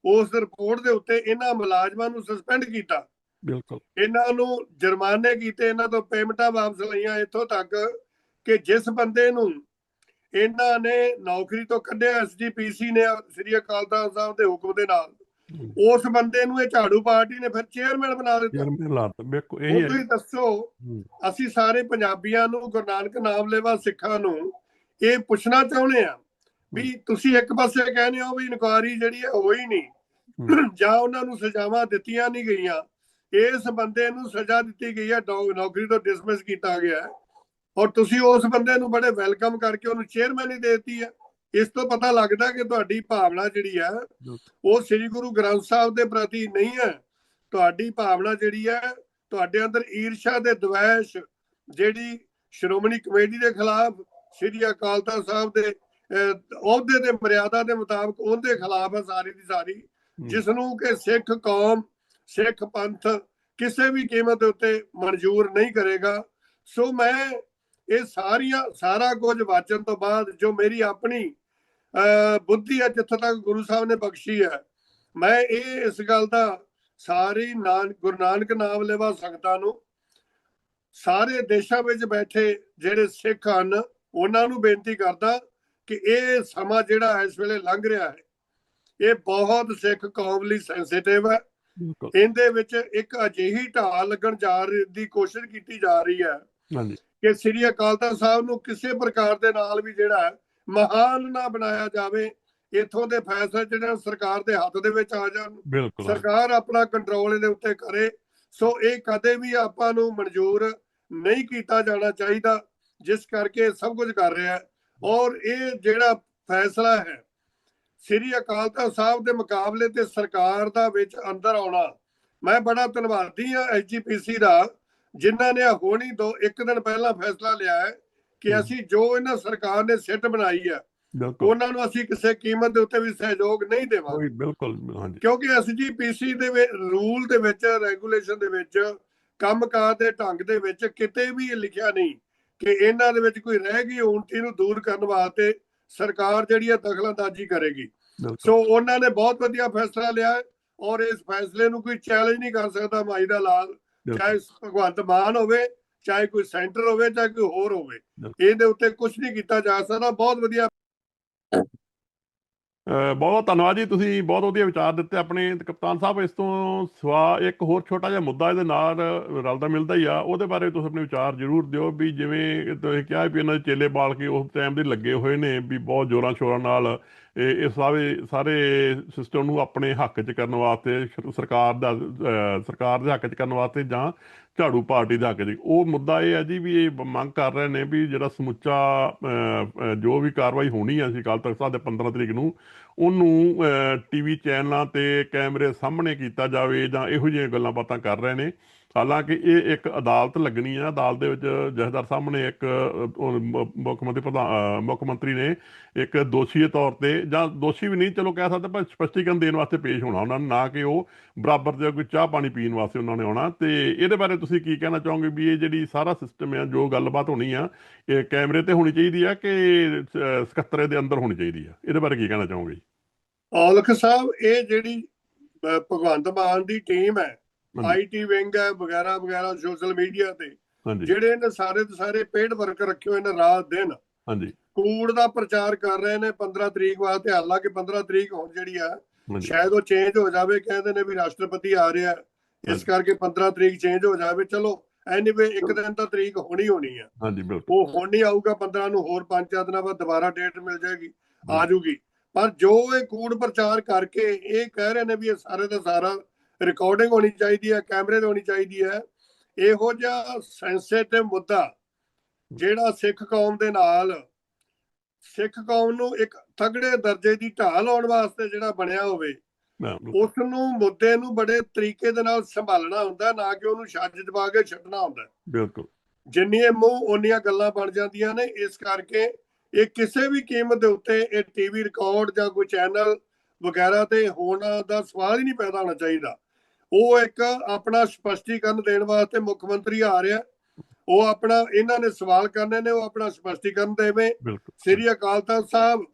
ਉਸ ਰਿਪੋਰਟ ਦੇ ਉੱਤੇ ਇਹਨਾਂ ਮੁਲਾਜ਼ਮਾਂ ਨੂੰ ਸਸਪੈਂਡ ਕੀਤਾ। ਬਿਲਕੁਲ। ਇਹਨਾਂ ਨੂੰ ਜੁਰਮਾਨੇ ਕੀਤੇ ਇਹਨਾਂ ਤੋਂ ਪੇਮੈਂਟਾਂ ਵਾਪਸ ਲਈਆਂ ਇੱਥੋਂ ਤੱਕ ਕਿ ਜਿਸ ਬੰਦੇ ਨੂੰ ਇਹਨਾਂ ਨੇ ਨੌਕਰੀ ਤੋਂ ਕੱਢਿਆ ਐਸਜੀਪੀਸੀ ਨੇ ਸ੍ਰੀ ਅਕਾਲ ਤਖਤ ਸਾਹਿਬ ਦੇ ਹੁਕਮ ਦੇ ਨਾਲ। ਉਸ ਬੰਦੇ ਨੂੰ ਇਹ ਝਾੜੂ ਪਾਰਟੀ ਨੇ ਫਿਰ ਚੇਅਰਮੈਨ ਬਣਾ ਦਿੱਤਾ। ਮੈਂ ਲਾਤ ਬਿਲਕੁਲ ਇਹ ਹੈ। ਤੁਸੀਂ ਦੱਸੋ ਅਸੀਂ ਸਾਰੇ ਪੰਜਾਬੀਆਂ ਨੂੰ ਗੁਰੂ ਨਾਨਕ ਨਾਮ ਲੈਵਾ ਸਿੱਖਾਂ ਨੂੰ ਇਹ ਪੁੱਛਣਾ ਚਾਹੁੰਦੇ ਆ ਵੀ ਤੁਸੀਂ ਇੱਕ ਪਾਸੇ ਕਹਿੰਦੇ ਹੋ ਵੀ ਇਨਕੁਆਰੀ ਜਿਹੜੀ ਹੈ ਹੋਈ ਨਹੀਂ। ਜਾਂ ਉਹਨਾਂ ਨੂੰ ਸਜ਼ਾਵਾਂ ਦਿੱਤੀਆਂ ਨਹੀਂ ਗਈਆਂ। ਇਸ ਬੰਦੇ ਨੂੰ ਸਜ਼ਾ ਦਿੱਤੀ ਗਈ ਹੈ ਨੌਕਰੀ ਤੋਂ ਡਿਸਮਿਸ ਕੀਤਾ ਗਿਆ ਹੈ। ਔਰ ਤੁਸੀਂ ਉਸ ਬੰਦੇ ਨੂੰ ਬੜੇ ਵੈਲਕਮ ਕਰਕੇ ਉਹਨੂੰ ਚੇਅਰਮੈਨ ਹੀ ਦੇ ਦਿੱਤੀ ਹੈ। ਇਸ ਤੋਂ ਪਤਾ ਲੱਗਦਾ ਕਿ ਤੁਹਾਡੀ ਭਾਵਨਾ ਜਿਹੜੀ ਹੈ ਉਹ ਸ੍ਰੀ ਗੁਰੂ ਗ੍ਰੰਥ ਸਾਹਿਬ ਦੇ ਪ੍ਰਤੀ ਨਹੀਂ ਹੈ। ਤੁਹਾਡੀ ਭਾਵਨਾ ਜਿਹੜੀ ਹੈ ਤੁਹਾਡੇ ਅੰਦਰ ਈਰਸ਼ਾ ਦੇ ਦਵੈਸ਼ ਜਿਹੜੀ ਸ਼੍ਰੋਮਣੀ ਕਮੇਟੀ ਦੇ ਖਿਲਾਫ ਸ੍ਰੀ ਅਕਾਲ ਤਖਤ ਸਾਹਿਬ ਦੇ ਅਹੁਦੇ ਦੇ ਮਰਿਆਦਾ ਦੇ ਮੁਤਾਬਕ ਉਹਦੇ ਖਿਲਾਫ ਹੈ ਸਾਰੀ ਦੀ ਸਾਰੀ ਜਿਸ ਨੂੰ ਕਿ ਸਿੱਖ ਕੌਮ ਸਿੱਖ ਪੰਥ ਕਿਸੇ ਵੀ ਕੀਮਤ ਉੱਤੇ ਮਨਜ਼ੂਰ ਨਹੀਂ ਕਰੇਗਾ। ਸੋ ਮੈਂ ਇਹ ਸਾਰੀਆਂ ਸਾਰਾ ਕੁਝ ਵਾਚਨ ਤੋਂ ਬਾਅਦ ਜੋ ਮੇਰੀ ਆਪਣੀ ਬੁੱਧੀ ਹੈ ਜਿੱਥੋਂ ਤੱਕ ਗੁਰੂ ਸਾਹਿਬ ਨੇ ਬਖਸ਼ੀ ਹੈ ਮੈਂ ਇਹ ਇਸ ਗੱਲ ਦਾ ਸਾਰੀ ਨਾਨ ਗੁਰੂ ਨਾਨਕ ਨਾਮ ਲੈਵਾ ਸੰਗਤਾਂ ਨੂੰ ਸਾਰੇ ਦੇਸ਼ਾਂ ਵਿੱਚ ਬੈਠੇ ਜਿਹੜੇ ਸਿੱਖ ਹਨ ਉਹਨਾਂ ਨੂੰ ਬੇਨਤੀ ਕਰਦਾ ਕਿ ਇਹ ਸਮਾਂ ਜਿਹੜਾ ਇਸ ਵੇਲੇ ਲੰਘ ਰਿਹਾ ਹੈ। ਇਹ ਬਹੁਤ ਸਿੱਖ ਕੌਮ ਲਈ ਸੈਂਸਿਟਿਵ ਹੈ। ਇਹਦੇ ਵਿੱਚ ਇੱਕ ਅਜਿਹੀ ਢਾਲ ਲੱਗਣ ਜਾ ਰਹੀ ਦੀ ਕੋਸ਼ਿਸ਼ ਕੀਤੀ ਜਾ ਰਹੀ ਹੈ ਹਾਂਜੀ। ਕਿ ਸ੍ਰੀ ਅਕਾਲ ਤਖਤ ਸਾਹਿਬ ਨੂੰ ਕਿਸੇ ਪ੍ਰਕਾਰ ਦੇ ਨਾਲ ਵੀ ਜਿਹੜਾ ਮਹਾਨ ਨਾ ਬਣਾਇਆ ਜਾਵੇ। ਇਥੋਂ ਦੇ ਫੈਸਲੇ ਜਿਹੜੇ ਸਰਕਾਰ ਦੇ ਹੱਥ ਦੇ ਵਿੱਚ ਆ ਜਾਣ। ਸਰਕਾਰ ਆਪਣਾ ਕੰਟਰੋਲ ਇਹਦੇ ਉੱਤੇ ਕਰੇ। ਸੋ ਇਹ ਕਦੇ ਵੀ ਆਪਾਂ ਨੂੰ ਮਨਜ਼ੂਰ ਨਹੀਂ ਕੀਤਾ ਜਾਣਾ ਚਾਹੀਦਾ ਜਿਸ ਕਰਕੇ ਸਭ ਕੁਝ ਕਰ ਰਿਹਾ ਹੈ। ਔਰ ਇਹ ਜਿਹੜਾ ਫੈਸਲਾ ਹੈ ਸ੍ਰੀ ਅਕਾਲ ਤਖਤ ਸਾਹਿਬ ਦੇ ਮੁਕਾਬਲੇ ਤੇ ਸਰਕਾਰ ਦਾ ਵਿੱਚ ਅੰਦਰ ਆਉਣਾ ਮੈਂ ਬੜਾ ਧੰਨਵਾਦੀ ਹਾਂ ਐਸਜੀਪੀਸੀ ਦਾ ਜਿਨ੍ਹਾਂ ਨੇ ਹੋਣੀ ਦੋ ਇੱਕ ਦਿਨ ਪਹਿਲਾਂ ਫੈਸਲਾ ਲਿਆ ਹੈ ਕਿ। ਅਸੀਂ ਜੋ ਇਹਨਾਂ ਸਰਕਾਰ ਨੇ ਸਿੱਟ ਬਣਾਈ ਹੈ ਬਿਲਕੁਲ। ਉਹਨਾਂ ਨੂੰ ਅਸੀਂ ਕਿਸੇ ਕੀਮਤ ਦੇ ਉੱਤੇ ਵੀ ਸਹਿਯੋਗ ਨਹੀਂ ਦੇਵਾਂਗੇ। ਕੋਈ ਬਿਲਕੁਲ ਹਾਂਜੀ। ਕਿਉਂਕਿ ਐਸਜੀਪੀਸੀ ਦੇ ਰੂਲ ਦੇ ਵਿੱਚ ਰੈਗੂਲੇਸ਼ਨ ਦੇ ਵਿੱਚ ਕੰਮਕਾਜ ਦੇ ਢੰਗ ਦੇ ਵਿੱਚ ਕਿਤੇ ਵੀ ਇਹ ਲਿਖਿਆ ਨਹੀਂ ਕਿ ਇਹਨਾਂ ਦੇ ਵਿੱਚ ਕੋਈ ਰਹਿ ਗਈ ਉਨਤੀ ਨੂੰ ਦੂਰ ਕਰਨ ਵਾਸਤੇ ਸਰਕਾਰ ਜਿਹੜੀ ਹੈ ਦਖਲਅੰਦਾਜ਼ੀ ਕਰੇਗੀ। ਸੋ ਉਹਨਾਂ ਨੇ ਬਹੁਤ ਵਧੀਆ ਫੈਸਲਾ ਲਿਆ ਔਰ ਇਸ ਫੈਸਲੇ ਨੂੰ ਕੋਈ ਚੈਲੰਜ ਨਹੀਂ ਕਰ ਸਕਦਾ ਮਾਈ ਦਾ ਲਾਲ ਚਾਹੇ ਭਗਵੰਤ ਮਾਨ ਹੋਵੇ ਚਾਹੇ ਕੋਈ ਸੈਂਟਰ ਹੋਵੇ ਚਾਹੇ ਕੋਈ ਹੋਰ ਹੋਵੇ। ਇਹਦੇ ਉੱਤੇ ਕੁਝ ਨਹੀਂ ਕੀਤਾ ਜਾ ਸਕਦਾ। ਬਹੁਤ ਵਧੀਆ। ਬਹੁਤ ਧੰਨਵਾਦ ਜੀ, ਤੁਸੀਂ ਬਹੁਤ ਵਧੀਆ ਵਿਚਾਰ ਦਿੱਤੇ ਆਪਣੇ। ਕਪਤਾਨ ਸਾਹਿਬ, ਇਸ ਤੋਂ ਸਵਾ ਇੱਕ ਹੋਰ ਛੋਟਾ ਜਿਹਾ ਮੁੱਦਾ ਇਹਦੇ ਨਾਲ ਰਲਦਾ ਮਿਲਦਾ ਹੀ ਆ, ਉਹਦੇ ਬਾਰੇ ਤੁਸੀਂ ਆਪਣੇ ਵਿਚਾਰ ਜ਼ਰੂਰ ਦਿਓ ਵੀ ਜਿਵੇਂ ਤੁਸੀਂ ਕਿਹਾ ਵੀ ਇਹਨਾਂ ਦੇ ਚੇਲੇ ਬਾਲ ਕੇ ਉਸ ਟਾਈਮ ਦੇ ਲੱਗੇ ਹੋਏ ਨੇ ਵੀ ਬਹੁਤ ਜ਼ੋਰਾਂ ਸ਼ੋਰਾਂ ਨਾਲ ਇਹ ਸਾਰੇ ਸਾਰੇ ਸਿਸਟਮ ਨੂੰ ਆਪਣੇ ਹੱਕ 'ਚ ਕਰਨ ਵਾਸਤੇ, ਸਰਕਾਰ ਦਾ ਸਰਕਾਰ ਦੇ ਹੱਕ 'ਚ ਕਰਨ ਵਾਸਤੇ ਜਾਂ ਝਾੜੂ ਪਾਰਟੀ ਦੇ ਹੱਕ ਜੀ। ਉਹ ਮੁੱਦਾ ਇਹ ਹੈ ਜੀ ਵੀ ਇਹ ਮੰਗ ਕਰ ਰਹੇ ਨੇ ਵੀ ਜਿਹੜਾ ਸਮੁੱਚਾ ਜੋ ਵੀ ਕਾਰਵਾਈ ਹੋਣੀ ਹੈ ਅਸੀਂ ਕੱਲ ਤਖ਼ਤ ਸਾਹਿਬ ਦੇ 15 ਤਰੀਕ ਨੂੰ, ਉਹਨੂੰ ਟੀਵੀ ਚੈਨਲਾਂ ਤੇ ਕੈਮਰੇ ਸਾਹਮਣੇ ਕੀਤਾ ਜਾਵੇ ਜਾਂ ਇਹੋ ਜਿਹੀਆਂ ਗੱਲਾਂ ਬਾਤਾਂ ਕਰ ਰਹੇ ਨੇ। ਹਾਲਾਂਕਿ ਇਹ ਇੱਕ ਅਦਾਲਤ ਲੱਗਣੀ ਹੈ ਅਦਾਲਤ ਦੇ ਵਿੱਚ ਜਥੇਦਾਰ ਸਾਹਮਣੇ ਇੱਕ ਮੁੱਖ ਮੰਤਰੀ ਪ੍ਰਧਾਨ ਮੁੱਖ ਮੰਤਰੀ ਨੇ ਇੱਕ ਦੋਸ਼ੀ ਦੇ ਤੌਰ ਤੇ ਜਾਂ ਦੋਸ਼ੀ ਵੀ ਨਹੀਂ, ਚਲੋ ਕਹਿ ਸਕਦੇ ਪਰ ਸਪਸ਼ਟੀਕਰਨ ਦੇਣ ਵਾਸਤੇ ਪੇਸ਼ ਹੋਣਾ ਉਹਨਾਂ ਨੂੰ, ਨਾ ਕਿ ਉਹ ਬਰਾਬਰ ਦੇ ਕੋਈ ਚਾਹ ਪਾਣੀ ਪੀਣ ਵਾਸਤੇ ਉਹਨਾਂ ਨੇ ਆਉਣਾ। ਤੇ ਇਹਦੇ ਬਾਰੇ ਤੁਸੀਂ ਕੀ ਕਹਿਣਾ ਚਾਹੋਗੇ ਵੀ ਇਹ ਜਿਹੜੀ ਸਾਰਾ ਸਿਸਟਮ ਹੈ ਜੋ ਗੱਲਬਾਤ ਹੋਣੀ ਆ ਇਹ ਕੈਮਰੇ ਤੇ ਹੋਣੀ ਚਾਹੀਦੀ ਆ ਕਿ ਅਹ, ਸਕੱਤਰੇ ਦੇ ਅੰਦਰ ਹੋਣੀ ਚਾਹੀਦੀ ਆ? ਇਹਦੇ ਬਾਰੇ ਕੀ ਕਹਿਣਾ ਚਾਹੋਗੇ? ਔਲਖ ਸਾਹਿਬ ਇਹ ਜਿਹੜੀ ਭਗਵੰਤ ਮਾਨ ਦੀ ਟੀਮ ਹੈ ਆਈਟੀ ਵਿੰਗ ਹੈ ਵਗੈਰਾ ਵਗੈਰਾ ਸੋਸ਼ਲ ਮੀਡੀਆ ਤੇ ਜਿਹੜੇ ਨੇ ਸਾਰੇ ਦੇ ਸਾਰੇ ਪੇਡ ਵਰਕਰ ਰੱਖੇ ਹੋਏ ਨੇ ਰਾਤ ਦਿਨ। ਹਾਂਜੀ। ਕੂੜ ਦਾ ਪ੍ਰਚਾਰ ਕਰ ਰਹੇ ਨੇ 15 ਤਰੀਕ ਵਾਸਤੇ ਹਾਲਾਂਕਿ 15 ਤਰੀਕ ਹੁਣ ਜਿਹੜੀ ਆ ਸ਼ਾਇਦ ਉਹ ਚੇਂਜ ਹੋ ਜਾਵੇ ਕਹਿੰਦੇ ਨੇ ਵੀ ਰਾਸ਼ਟਰਪਤੀ ਆ ਰਿਹਾ। ਹੈ। ਇਸ। ਕਰਕੇ 15 ਤਰੀਕ ਚੇਂਜ ਹੋ ਜਾਵੇ। ਚਲੋ ਐਨੀਵੇ ਇੱਕ ਦਿਨ ਤਾਂ ਤਰੀਕ ਹੋਣੀ ਹੋਣੀ ਆ। ਹਾਂਜੀ ਬਿਲਕੁਲ। ਉਹ ਹੁਣ ਨਹੀਂ ਆਊਗਾ 15 ਨੂੰ ਹੋਰ ਪੰਜ ਚਾਰ ਦਿਨਾਂ ਬਾਅਦ ਦੁਬਾਰਾ ਡੇਟ ਮਿਲ ਜਾਏਗੀ ਆ ਜੂਗੀ ਪਰ ਜੋ ਇਹ ਕੂੜ ਪ੍ਰਚਾਰ ਕਰਕੇ ਇਹ ਕਹਿ ਰਹੇ ਨੇ ਵੀ ਇਹ ਸਾਰੇ ਦਾ ਸਾਰਾ ਰਿਕਾਰਡਿੰਗ ਹੋਣੀ ਚਾਹੀਦੀ ਹੈ ਕੈਮਰੇ ਤੇ ਹੋਣੀ ਚਾਹੀਦੀ ਹੈ ਇਹੋ ਜਿਹਾ ਸੈਂਸਿਟਿਵ ਮੁੱਦਾ ਜਿਹੜਾ ਸਿੱਖ ਕੌਮ ਦੇ ਨਾਲ ਸਿੱਖ ਕੌਮ ਨੂੰ ਇੱਕ ਤਗੜੇ ਦਰਜੇ ਦੀ ਢਾਲ ਆਉਣ ਵਾਸਤੇ ਜਿਹੜਾ ਬਣਿਆ ਹੋਵੇ। ਉਸ ਨੂੰ ਮੁੱਦੇ ਨੂੰ ਬੜੇ ਤਰੀਕੇ ਦੇ ਨਾਲ ਸੰਭਾਲਣਾ ਹੁੰਦਾ ਨਾ ਕਿ ਉਹਨੂੰ ਛੱਜ ਦਬਾ ਕੇ ਛੱਡਣਾ ਹੁੰਦਾ। ਬਿਲਕੁਲ। ਜਿੰਨੀਆਂ ਮੂੰਹ ਓਨੀਆਂ ਗੱਲਾਂ ਬਣ ਜਾਂਦੀਆਂ ਨੇ ਇਸ ਕਰਕੇ ਇਹ ਕਿਸੇ ਵੀ ਕੀਮਤ ਦੇ ਉੱਤੇ ਇਹ ਟੀਵੀ ਰਿਕਾਰਡ ਜਾਂ ਕੋਈ ਚੈਨਲ ਵਗੈਰਾ ਤੇ ਹੋਣ ਦਾ ਸਵਾਲ ਹੀ ਨਹੀਂ ਪੈਦਾ ਹੋਣਾ ਚਾਹੀਦਾ। ਉਹ ਇੱਕ ਆਪਣਾ ਸਪਸ਼ਟੀਕਰਨ ਦੇਣ ਵਾਸਤੇ ਮੁੱਖ ਮੰਤਰੀ ਆ ਰਿਹਾ। ਉਹ ਆਪਣਾ ਇਹਨਾਂ ਨੇ ਸਵਾਲ ਕਰਨੇ ਨੇ ਉਹ ਆਪਣਾ ਸਪਸ਼ਟੀਕਰਨ ਦੇਵੇ। ਸ੍ਰੀ ਅਕਾਲ ਤਖਤ ਸਾਹਿਬ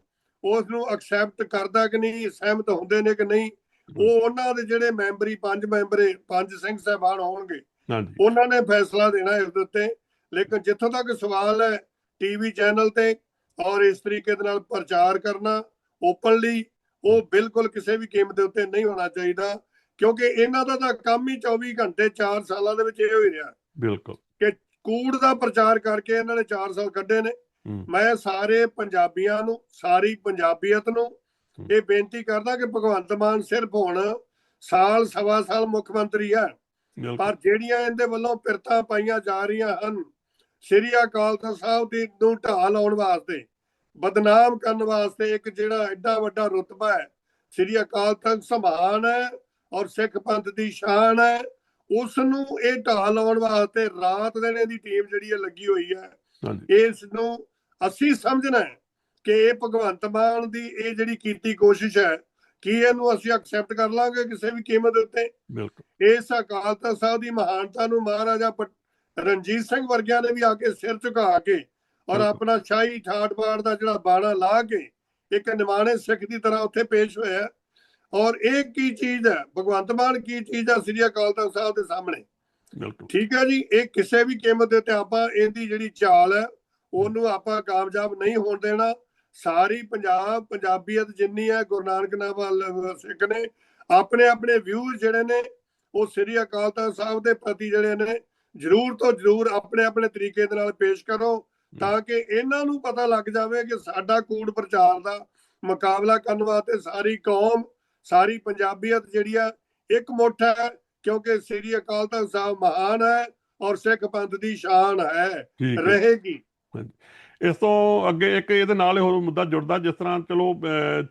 ਉਸ ਨੂੰ ਐਕਸੈਪਟ ਕਰਦਾ ਕਿ ਨਹੀਂ ਸਹਿਮਤ ਹੁੰਦੇ ਨੇ ਕਿ ਨਹੀਂ ਉਹ ਉਹਨਾਂ ਦੇ ਜਿਹੜੇ ਮੈਂਬਰੀ ਪੰਜ ਮੈਂਬਰੇ ਪੰਜ ਸਿੰਘ ਸਾਹਿਬਾਨ ਹੋਣਗੇ ਹਾਂਜੀ। ਉਹਨਾਂ ਨੇ ਫੈਸਲਾ ਦੇਣਾ ਇਸ ਦੇ ਉੱਤੇ। ਲੇਕਿਨ ਜਿੱਥੋਂ ਤੱਕ ਸਵਾਲ ਹੈ ਟੀਵੀ ਚੈਨਲ ਤੇ ਔਰ ਇਸ ਤਰੀਕੇ ਦੇ ਨਾਲ ਪ੍ਰਚਾਰ ਕਰਨਾ ਓਪਨਲੀ ਉਹ ਬਿਲਕੁਲ ਕਿਸੇ ਵੀ ਕੀਮਤ ਦੇ ਉੱਤੇ ਨਹੀਂ ਹੋਣਾ ਚਾਹੀਦਾ ਕਿਉਂਕਿ ਇਹਨਾਂ ਦਾ ਤਾਂ ਕੰਮ ਹੀ 24 ਘੰਟੇ 4 ਸਾਲਾਂ ਦੇ ਵਿੱਚ ਇਹ ਹੋਈ ਰਿਹਾ। ਬਿਲਕੁਲ। ਕੂੜ ਦਾ ਪ੍ਰਚਾਰ ਕਰਕੇ ਇਹਨਾਂ ਨੇ 4 ਸਾਲ ਕੱਢੇ ਨੇ ਮੈਂ ਸਾਰੇ ਪੰਜਾਬੀਆਂ ਨੂੰ ਸਾਰੀ ਪੰਜਾਬੀਅਤ ਨੂੰ ਇਹ ਬੇਨਤੀ ਕਰਦਾ ਕਿ ਭਗਵੰਤ ਮਾਨ ਸਿਰਫ ਹੁਣ ਸਾਲ ਸਵਾ ਸਾਲ ਮੁੱਖ ਮੰਤਰੀ ਹੈ। ਪਰ ਜਿਹੜੀਆਂ ਇਹਦੇ ਵੱਲੋਂ ਪਿਰਤਾਂ ਪਾਈਆਂ ਜਾ ਰਹੀਆਂ ਹਨ ਸ੍ਰੀ ਅਕਾਲ ਤਖਤ ਸਾਹਿਬ ਦੀ ਨੂੰ ਢਾਹ ਲਾਉਣ ਵਾਸਤੇ ਬਦਨਾਮ ਕਰਨ ਵਾਸਤੇ ਇੱਕ ਜਿਹੜਾ ਐਡਾ ਵੱਡਾ ਰੁਤਬਾ ਹੈ ਸ੍ਰੀ ਅਕਾਲ ਤਖਤ ਸੰਭਾਨ ਹੈ ਔਰ ਸਿੱਖ ਪੰਥ ਦੀ ਸ਼ਾਨ ਹੈ ਉਸ ਨੂੰ ਇਹ ਢਾਹ ਲਾਉਣ ਵਾਸਤੇ ਰਾਤ ਦਿਨ ਇਹਦੀ ਟੀਮ ਜਿਹੜੀ ਹੈ ਲੱਗੀ ਹੋਈ ਹੈ। ਇਸ ਨੂੰ ਅਸੀਂ ਸਮਝਣਾ ਹੈ ਕਿ ਇਹ ਭਗਵੰਤ ਮਾਨ ਦੀ ਇਹ ਜਿਹੜੀ ਕੀਤੀ ਕੋਸ਼ਿਸ਼ ਹੈ ਕੀ ਇਹਨੂੰ ਅਸੀਂ ਐਕਸੈਪਟ ਕਰ ਲਾਂਗੇ ਕਿਸੇ ਵੀ ਕੀਮਤ ਉੱਤੇ? ਬਿਲਕੁਲ। ਇਸ ਅਕਾਲ ਤਖਤ ਸਾਹਿਬ ਦੀ ਮਹਾਨਤਾ ਨੂੰ ਮਹਾਰਾਜਾ ਰਣਜੀਤ ਸਿੰਘ ਵਰਗਿਆਂ ਨੇ ਵੀ ਆ ਕੇ ਸਿਰ ਝੁਕਾ ਕੇ ਔਰ। ਆਪਣਾ ਸ਼ਾਹੀ ਠਾਠ ਬਾੜ ਦਾ ਜਿਹੜਾ ਬਾਣਾ ਲਾ ਕੇ ਇੱਕ ਨਿਮਾਣੇ ਸਿੱਖ ਦੀ ਤਰ੍ਹਾਂ ਉੱਥੇ ਪੇਸ਼ ਹੋਇਆ ਔਰ ਇਹ ਕੀ ਚੀਜ਼ ਹੈ? ਭਗਵੰਤ ਮਾਨ ਕੀ ਚੀਜ਼ ਹੈ ਸ੍ਰੀ ਅਕਾਲ ਤਖਤ ਸਾਹਿਬ ਦੇ ਸਾਹਮਣੇ? ਬਿਲਕੁਲ। ਠੀਕ ਹੈ ਜੀ ਇਹ ਕਿਸੇ ਵੀ ਕੀਮਤ ਦੇ ਉੱਤੇ ਆਪਾਂ ਇਹਦੀ ਜਿਹੜੀ ਚਾਲ ਹੈ ਉਹਨੂੰ ਆਪਾਂ ਕਾਮਯਾਬ ਨਹੀਂ ਹੋਣ ਦੇਣਾ। ਸਾਰੀ ਪੰਜਾਬ ਪੰਜਾਬੀਅਤ ਜਿੰਨੀ ਹੈ ਗੁਰੂ ਨਾਨਕ ਨਾਮ ਸਿੱਖ ਨੇ ਆਪਣੇ ਆਪਣੇ ਵਿਊਜ਼ ਜਿਹੜੇ ਨੇ ਉਹ ਸ੍ਰੀ ਅਕਾਲ ਤਖਤ ਸਾਹਿਬ ਦੇ ਪ੍ਰਤੀ ਜਿਹੜੇ ਨੇ ਜ਼ਰੂਰ ਤੋਂ ਜ਼ਰੂਰ ਆਪਣੇ ਆਪਣੇ ਤਰੀਕੇ ਦੇ ਨਾਲ ਪੇਸ਼ ਕਰੋ ਤਾਂ ਕਿ ਇਹਨਾਂ ਨੂੰ ਪਤਾ ਲੱਗ ਜਾਵੇ ਕਿ ਸਾਡਾ ਕੂੜ ਪ੍ਰਚਾਰ ਦਾ ਮੁਕਾਬਲਾ ਕਰਨ ਵਾਸਤੇ ਸਾਰੀ ਕੌਮ ਸਾਰੀ ਪੰਜਾਬੀਅਤ ਜਿਹੜੀ ਆ ਇੱਕ ਮੁੱਠ ਹੈ ਕਿਉਂਕਿ ਸ੍ਰੀ ਅਕਾਲ ਤਖਤ ਸਾਹਿਬ ਮਹਾਨ ਹੈ ਔਰ ਸਿੱਖ ਪੰਥ ਦੀ ਸ਼ਾਨ ਹੈ। ਰਹੇਗੀ। ਇਸ ਤੋਂ ਅੱਗੇ ਇੱਕ ਇਹਦੇ ਨਾਲ ਹੋਰ ਮੁੱਦਾ ਜੁੜਦਾ, ਜਿਸ ਤਰ੍ਹਾਂ ਚਲੋ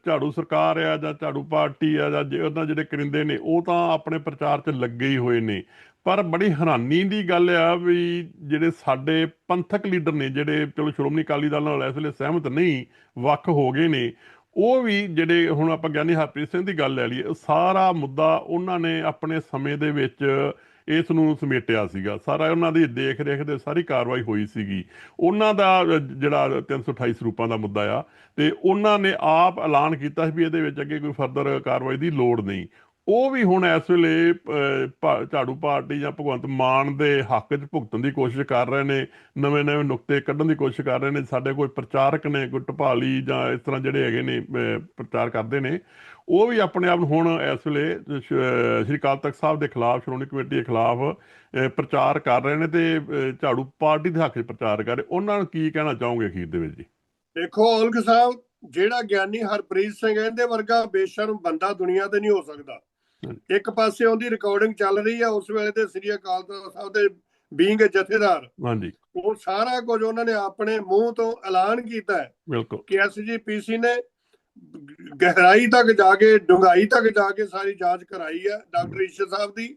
ਝਾੜੂ ਸਰਕਾਰ ਆ ਜਾਂ ਝਾੜੂ ਪਾਰਟੀ ਆ ਜਾਂ ਜੇ ਉਹਨਾਂ ਜਿਹੜੇ ਕਰਿੰਦੇ ਨੇ, ਉਹ ਤਾਂ ਆਪਣੇ ਪ੍ਰਚਾਰ 'ਚ ਲੱਗੇ ਹੀ ਹੋਏ ਨੇ। ਪਰ ਬੜੀ ਹੈਰਾਨੀ ਦੀ ਗੱਲ ਆ ਵੀ ਜਿਹੜੇ ਸਾਡੇ ਪੰਥਕ ਲੀਡਰ ਨੇ, ਜਿਹੜੇ ਚਲੋ ਸ਼੍ਰੋਮਣੀ ਅਕਾਲੀ ਦਲ ਨਾਲ ਇਸ ਵੇਲੇ ਸਹਿਮਤ ਨਹੀਂ, ਵੱਖ ਹੋ ਗਏ ਨੇ, ਉਹ ਵੀ ਜਿਹੜੇ ਹੁਣ ਆਪਾਂ ਗਿਆਨੀ ਹਰਪ੍ਰੀਤ ਸਿੰਘ ਦੀ ਗੱਲ ਲੈ ਲਈਏ, ਸਾਰਾ ਮੁੱਦਾ ਉਹਨਾਂ ਨੇ ਆਪਣੇ ਸਮੇਂ ਦੇ ਵਿੱਚ ਇਸ ਨੂੰ ਸਮੇਟਿਆ ਸੀਗਾ। ਸਾਰਾ ਉਹਨਾਂ ਦੀ ਦੇਖ ਰੇਖ ਦੇ ਸਾਰੀ ਕਾਰਵਾਈ ਹੋਈ ਸੀਗੀ। ਉਹਨਾਂ ਦਾ ਅ, ਜਿਹੜਾ 328 ਸਰੂਪਾਂ ਦਾ ਮੁੱਦਾ ਆ ਤੇ ਉਹਨਾਂ ਨੇ ਆਪ ਐਲਾਨ ਕੀਤਾ ਸੀ ਵੀ ਇਹਦੇ ਵਿੱਚ ਅੱਗੇ ਕੋਈ ਫਰਦਰ ਕਾਰਵਾਈ ਦੀ ਲੋੜ ਨਹੀਂ। ਉਹ ਵੀ ਹੁਣ ਇਸ ਵੇਲੇ ਭਾ- ਝਾੜੂ ਪਾਰਟੀ ਜਾਂ ਭਗਵੰਤ ਮਾਨ ਦੇ ਹੱਕ 'ਚ ਭੁਗਤਣ ਦੀ ਕੋਸ਼ਿਸ਼ ਕਰ ਰਹੇ ਨੇ ਨਵੇਂ-ਨਵੇਂ ਨੁਕਤੇ ਕੱਢਣ ਦੀ ਕੋਸ਼ਿਸ਼ ਕਰ ਰਹੇ ਨੇ ਸਾਡੇ ਕੋਈ ਪ੍ਰਚਾਰਕ ਨੇ ਕੋਈ ਟਪਾਲੀ ਜਾਂ ਇਸ ਤਰ੍ਹਾਂ ਜਿਹੜੇ ਹੈਗੇ ਨੇ ਪ੍ਰਚਾਰ ਕਰਦੇ ਨੇ ਉਹ ਵੀ ਆਪਣੇ ਆਪ ਨੂੰ ਹੁਣ ਇਸ ਵੇਲੇ ਸ਼੍ਰੀ ਅਕਾਲ ਤਖਤ ਸਾਹਿਬ ਦੇ ਖਿਲਾਫ ਸ਼੍ਰੋਮਣੀ ਕਮੇਟੀ ਦੇ ਖਿਲਾਫ ਪ੍ਰਚਾਰ ਕਰ ਰਹੇ ਨੇ ਤੇ ਝਾੜੂ ਪਾਰਟੀ ਦੇ ਹੱਕ 'ਚ ਪ੍ਰਚਾਰ ਕਰ ਰਹੇ। ਉਹਨਾਂ ਨੂੰ ਕੀ ਕਹਿਣਾ ਚਾਹੋਗੇ ਅਖੀਰ ਦੇ ਵਿੱਚ ਜੀ? ਦੇਖੋ ਔਲਖ ਸਾਹਿਬ ਜਿਹੜਾ ਗਿਆਨੀ ਹਰਪ੍ਰੀਤ ਸਿੰਘ ਇਹਦੇ ਵਰਗਾ ਬੇਸ਼ਰਮ ਬੰਦਾ ਦੁਨੀਆ ਤੇ ਨਹੀਂ ਹੋ ਸਕਦਾ। ਇੱਕ ਪਾਸੇ ਉਹਦੀ ਰਿਕਾਰਡਿੰਗ ਚੱਲ ਰਹੀ ਹੈ ਉਸ ਵੇਲੇ ਤੇ ਸ੍ਰੀ ਅਕਾਲ ਤਖਤ ਸਾਹਿਬ ਦੇ ਬੀਂਗ ਜਥੇਦਾਰ। ਹਾਂਜੀ। ਉਹ ਸਾਰਾ ਕੁਝ ਉਹਨਾਂ ਨੇ ਆਪਣੇ ਮੂੰਹ ਤੋਂ ਐਲਾਨ ਕੀਤਾ ਹੈ ਬਿਲਕੁਲ। ਕਿ ਐਸਜੀਪੀਸੀ ਨੇ ਗਹਿਰਾਈ ਤੱਕ ਜਾ ਕੇ ਡੂੰਘਾਈ ਤੱਕ ਜਾ ਕੇ ਸਾਰੀ ਜਾਂਚ ਕਰਾਈ ਹੈ ਡਾਕਟਰ ਈਸ਼ਰ ਸਾਹਿਬ ਦੀ।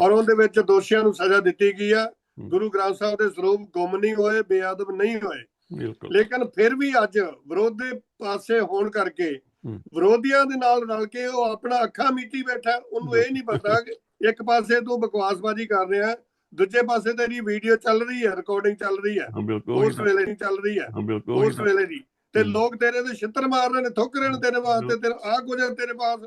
ਔਰ ਉਹਦੇ ਵਿੱਚ ਦੋਸ਼ੀਆਂ ਨੂੰ ਸਜ਼ਾ ਦਿੱਤੀ ਗਈ ਹੈ। ਗੁਰੂ ਗ੍ਰੰਥ ਸਾਹਿਬ ਦੇ ਸਰੂਪ ਗੁੰਮ ਨਹੀਂ ਹੋਏ ਬੇਅਦਬ ਨਹੀਂ ਹੋਏ। ਬਿਲਕੁਲ। ਲੇਕਿਨ ਫਿਰ ਵੀ ਅੱਜ ਵਿਰੋਧ ਦੇ ਪਾਸੇ ਹੋਣ ਕਰਕੇ। ਵਿਰੋਧੀਆਂ ਦੇ ਨਾਲ ਰਲ ਕੇ ਉਹ ਆਪਣਾ ਅੱਖਾਂ ਮੀਟੀ ਬੈਠਾ। ਉਹਨੂੰ ਇਹ ਨਹੀਂ ਪਤਾ ਕਿ ਇੱਕ ਪਾਸੇ ਤੂੰ ਬਕਵਾਸਬਾਜ਼ੀ ਕਰ ਰਿਹਾ ਦੂਜੇ ਪਾਸੇ ਤੇਰੀ ਵੀਡੀਓ ਚੱਲ ਰਹੀ ਹੈ ਰਿਕਾਰਡਿੰਗ ਚੱਲ ਰਹੀ ਹੈ। ਉਸ ਵੇਲੇ ਦੀ ਚੱਲ ਰਹੀ ਹੈ। ਉਸ ਵੇਲੇ ਦੀ ਤੇ। ਲੋਕ ਤੇਰੇ ਤੇ ਛਿੱਤਰ ਮਾਰ ਰਹੇ ਨੇ ਥੁੱਕ ਰਹੇ ਨੇ ਤੇਰੇ ਵਾਸਤੇ ਤੇਰਾ ਆ ਕੁਝ ਤੇਰੇ ਪਾਸ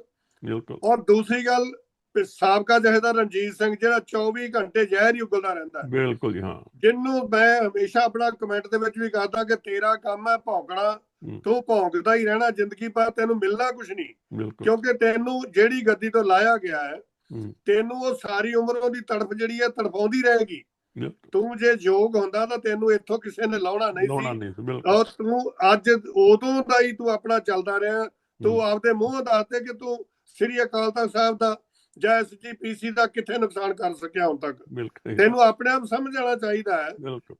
ਬਿਲਕੁਲ ਔਰ ਦੂਸਰੀ ਗੱਲ ਸਾਬਕਾ ਜਹੇਦਾਰ ਰਣਜੀਤ ਸਿੰਘ ਜਿਹੜਾ 24 ਘੰਟੇ ਜ਼ਹਿਰ ਹੀ ਉਗਲਦਾ ਰਹਿੰਦਾ। ਬਿਲਕੁਲ ਜੀ ਹਾਂ ਜਿਹਨੂੰ ਮੈਂ ਹਮੇਸ਼ਾ ਆਪਣਾ ਕਮੈਂਟ ਦੇ ਵਿੱਚ ਵੀ ਕਹਦਾ ਕਿ ਤੇਰਾ ਕੰਮ ਹੈ ਭੌਂਕਣਾ। ਤੂੰ ਭੌਂਕਦਾ ਹੀ ਰਹਿਣਾ ਜ਼ਿੰਦਗੀ ਪਰ ਤੈਨੂੰ ਮਿਲਣਾ ਕੁਝ ਨਹੀਂ ਕਿਉਂਕਿ ਤੈਨੂੰ ਜਿਹੜੀ ਗੱਦੀ ਤੋਂ ਲਾਇਆ ਗਿਆ ਹੈ। ਤੈਨੂੰ ਉਹ ਸਾਰੀ ਉਮਰ ਉਹਦੀ ਤੜਫ ਜਿਹੜੀ ਹੈ ਤੜਫਾਉਂਦੀ ਰਹੇਗੀ ਤੂੰ ਜੇ ਯੋਗ ਹੁੰਦਾ ਤਾਂ ਤੈਨੂੰ ਇੱਥੋਂ ਕਿਸੇ ਨੇ ਲਾਉਣਾ ਨਹੀਂ ਲਾਉਣਾ ਸੀ। ਨਹੀਂ ਸੀ ਬਿਲਕੁਲ। ਔਰ ਤੂੰ ਅੱਜ ਉਦੋਂ ਦਾ ਹੀ ਤੂੰ ਆਪਣਾ ਚੱਲਦਾ ਰਿਹਾ। ਤੂੰ ਆਪਦੇ ਮੂੰਹ ਦੱਸਦੇ ਕਿ ਤੂੰ ਸ੍ਰੀ ਅਕਾਲ ਤਖਤ ਸਾਹਿਬ ਦਾ ਜਾਂ ਐਸਜੀਪੀਸੀ ਦਾ ਕਿੱਥੇ ਨੁਕਸਾਨ ਕਰ ਸਕਿਆ ਹੁਣ ਤੱਕ। ਤੈਨੂੰ ਆਪਣੇ ਆਪ ਸਮਝ ਆਉਣਾ ਚਾਹੀਦਾ ਹੈ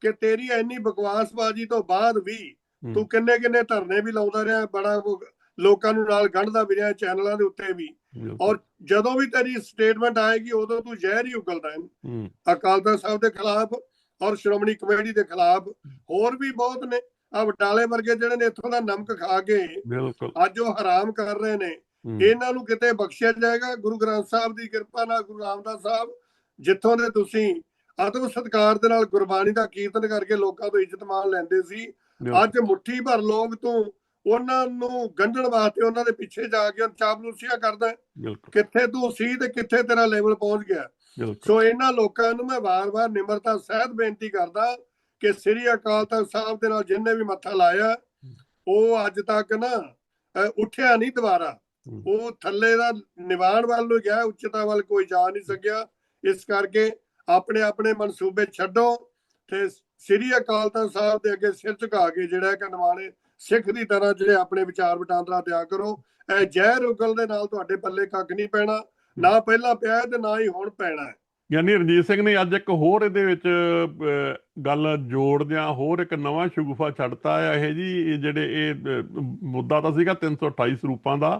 ਕਿ ਤੇਰੀ ਇੰਨੀ ਬਕਵਾਸਬਾਜ਼ੀ ਤੋਂ ਬਾਅਦ ਵੀ। ਤੂੰ ਕਿੰਨੇ ਕਿੰਨੇ ਧਰਨੇ ਵੀ ਲਾਉਂਦਾ ਰਿਹਾ। ਬੜਾ ਲੋਕਾਂ ਨੂੰ ਨਾਲ ਗੰਢਦਾ ਵੀ ਰਿਹਾ ਚੈਨਲਾਂ ਦੇ ਉੱਤੇ ਵੀ। ਔਰ ਜਦੋਂ ਵੀ ਤੇਰੀ ਸਟੇਟਮੈਂਟ ਆਏਗੀ ਉਦੋਂ ਤੂੰ ਜ਼ਹਿਰ ਹੀ ਉਗਲਦਾ ਹੈ। ਅਕਾਲ ਤਖਤ ਸਾਹਿਬ ਦੇ ਖਿਲਾਫ ਔਰ ਸ਼੍ਰੋਮਣੀ ਕਮੇਟੀ ਦੇ ਖਿਲਾਫ ਹੋਰ ਵੀ ਬਹੁਤ ਨੇ। ਆ ਬਟਾਲੇ ਵਰਗੇ ਜਿਹੜੇ ਨੇ ਇੱਥੋਂ ਦਾ ਨਮਕ ਖਾ ਕੇ ਬਿਲਕੁਲ। ਅੱਜ ਉਹ ਹਰਾਮ ਕਰ ਰਹੇ ਨੇ। ਇਹਨਾਂ ਨੂੰ ਕਿਤੇ ਬਖਸ਼ਿਆ ਜਾਏਗਾ? ਗੁਰੂ ਗ੍ਰੰਥ ਸਾਹਿਬ ਦੀ ਕਿਰਪਾ ਨਾਲ ਗੁਰੂ ਰਾਮਦਾਸ ਸਾਹਿਬ ਜਿੱਥੋਂ ਦੇ ਤੁਸੀਂ ਆਤਮ ਸਤਕਾਰ ਦੇ ਨਾਲ ਗੁਰਬਾਣੀ ਦਾ ਕੀਰਤਨ ਕਰਕੇ ਲੋਕਾਂ ਤੋਂ ਇੱਜ਼ਤ ਮਾਣ ਲੈਂਦੇ ਸੀ ਅੱਜ ਮੁੱਠੀ ਭਰ ਲੋਕ ਤੋਂ ਉਹਨਾਂ ਨੂੰ ਗੰਢਣ ਵਾਸਤੇ ਉਹਨਾਂ ਦੇ ਪਿੱਛੇ ਜਾ ਕੇ ਚਾਪਲੂਸੀਆਂ ਕਰਦਾ ਕਿੱਥੇ ਤੂੰ ਸੀ ਤੇ ਕਿੱਥੇ ਤੇਰਾ ਲੈਵਲ ਪਹੁੰਚ ਗਿਆ। ਸੋ ਇਹਨਾਂ ਲੋਕਾਂ ਨੂੰ ਮੈਂ ਵਾਰ-ਵਾਰ ਨਿਮਰਤਾ ਸਹਿਤ ਬੇਨਤੀ ਕਰਦਾ ਕਿ ਸ੍ਰੀ ਅਕਾਲ ਤਖਤ ਸਾਹਿਬ ਦੇ ਨਾਲ ਜਿੰਨੇ ਵੀ ਮੱਥਾ ਲਾਇਆ ਉਹ ਅੱਜ ਤੱਕ ਨਾ ਉੱਠਿਆ ਨਹੀਂ ਦੁਬਾਰਾ। ਉਹ ਥੱਲੇ ਦਾ ਨਿਵਾਣ ਵੱਲ ਨੂੰ ਗਿਆ ਉੱਚਤਾ ਵੱਲ ਕੋਈ ਜਾ ਨਹੀਂ ਸਕਿਆ। ਇਸ ਕਰਕੇ ਆਪਣੇ ਆਪਣੇ ਮਨਸੂਬੇ ਛੱਡੋ ਤੇ ਸ੍ਰੀ ਅਕਾਲ ਤਖਤ ਸਾਹਿਬ ਦੇ ਅੱਗੇ ਸਿਰ ਝੁਕਾ ਕੇ ਜਿਹੜਾ ਕਿ ਨਿਮਾਣੇ ਸਿੱਖ ਦੀ ਤਰ੍ਹਾਂ ਜਿਹੜੇ ਆਪਣੇ ਵਿਚਾਰ ਵਟਾਂਦਰਾ ਤਿਆਗ ਕਰੋ। ਇਹ ਜ਼ਹਿਰ ਉਗਲ ਦੇ ਨਾਲ ਤੁਹਾਡੇ ਪੱਲੇ ਕੱਖ ਨਹੀਂ ਪੈਣਾ ਨਾ ਪਹਿਲਾਂ ਪਿਆ ਤੇ ਨਾ ਹੀ ਹੁਣ ਪੈਣਾ ਹੈ। ਯਾਨੀ ਰਣਜੀਤ ਸਿੰਘ ਨੇ ਅੱਜ ਇੱਕ ਹੋਰ ਇਹਦੇ ਵਿੱਚ ਗੱਲ ਜੋੜਦਿਆਂ ਹੋਰ ਇੱਕ ਨਵਾਂ ਸ਼ਗੁਫਾ ਛੱਡਤਾ ਹੈ। ਇਹ ਜੀ ਇਹ ਜਿਹੜੇ ਇਹ ਮੁੱਦਾ ਤਾਂ ਸੀਗਾ 328 ਸਰੂਪਾਂ ਦਾ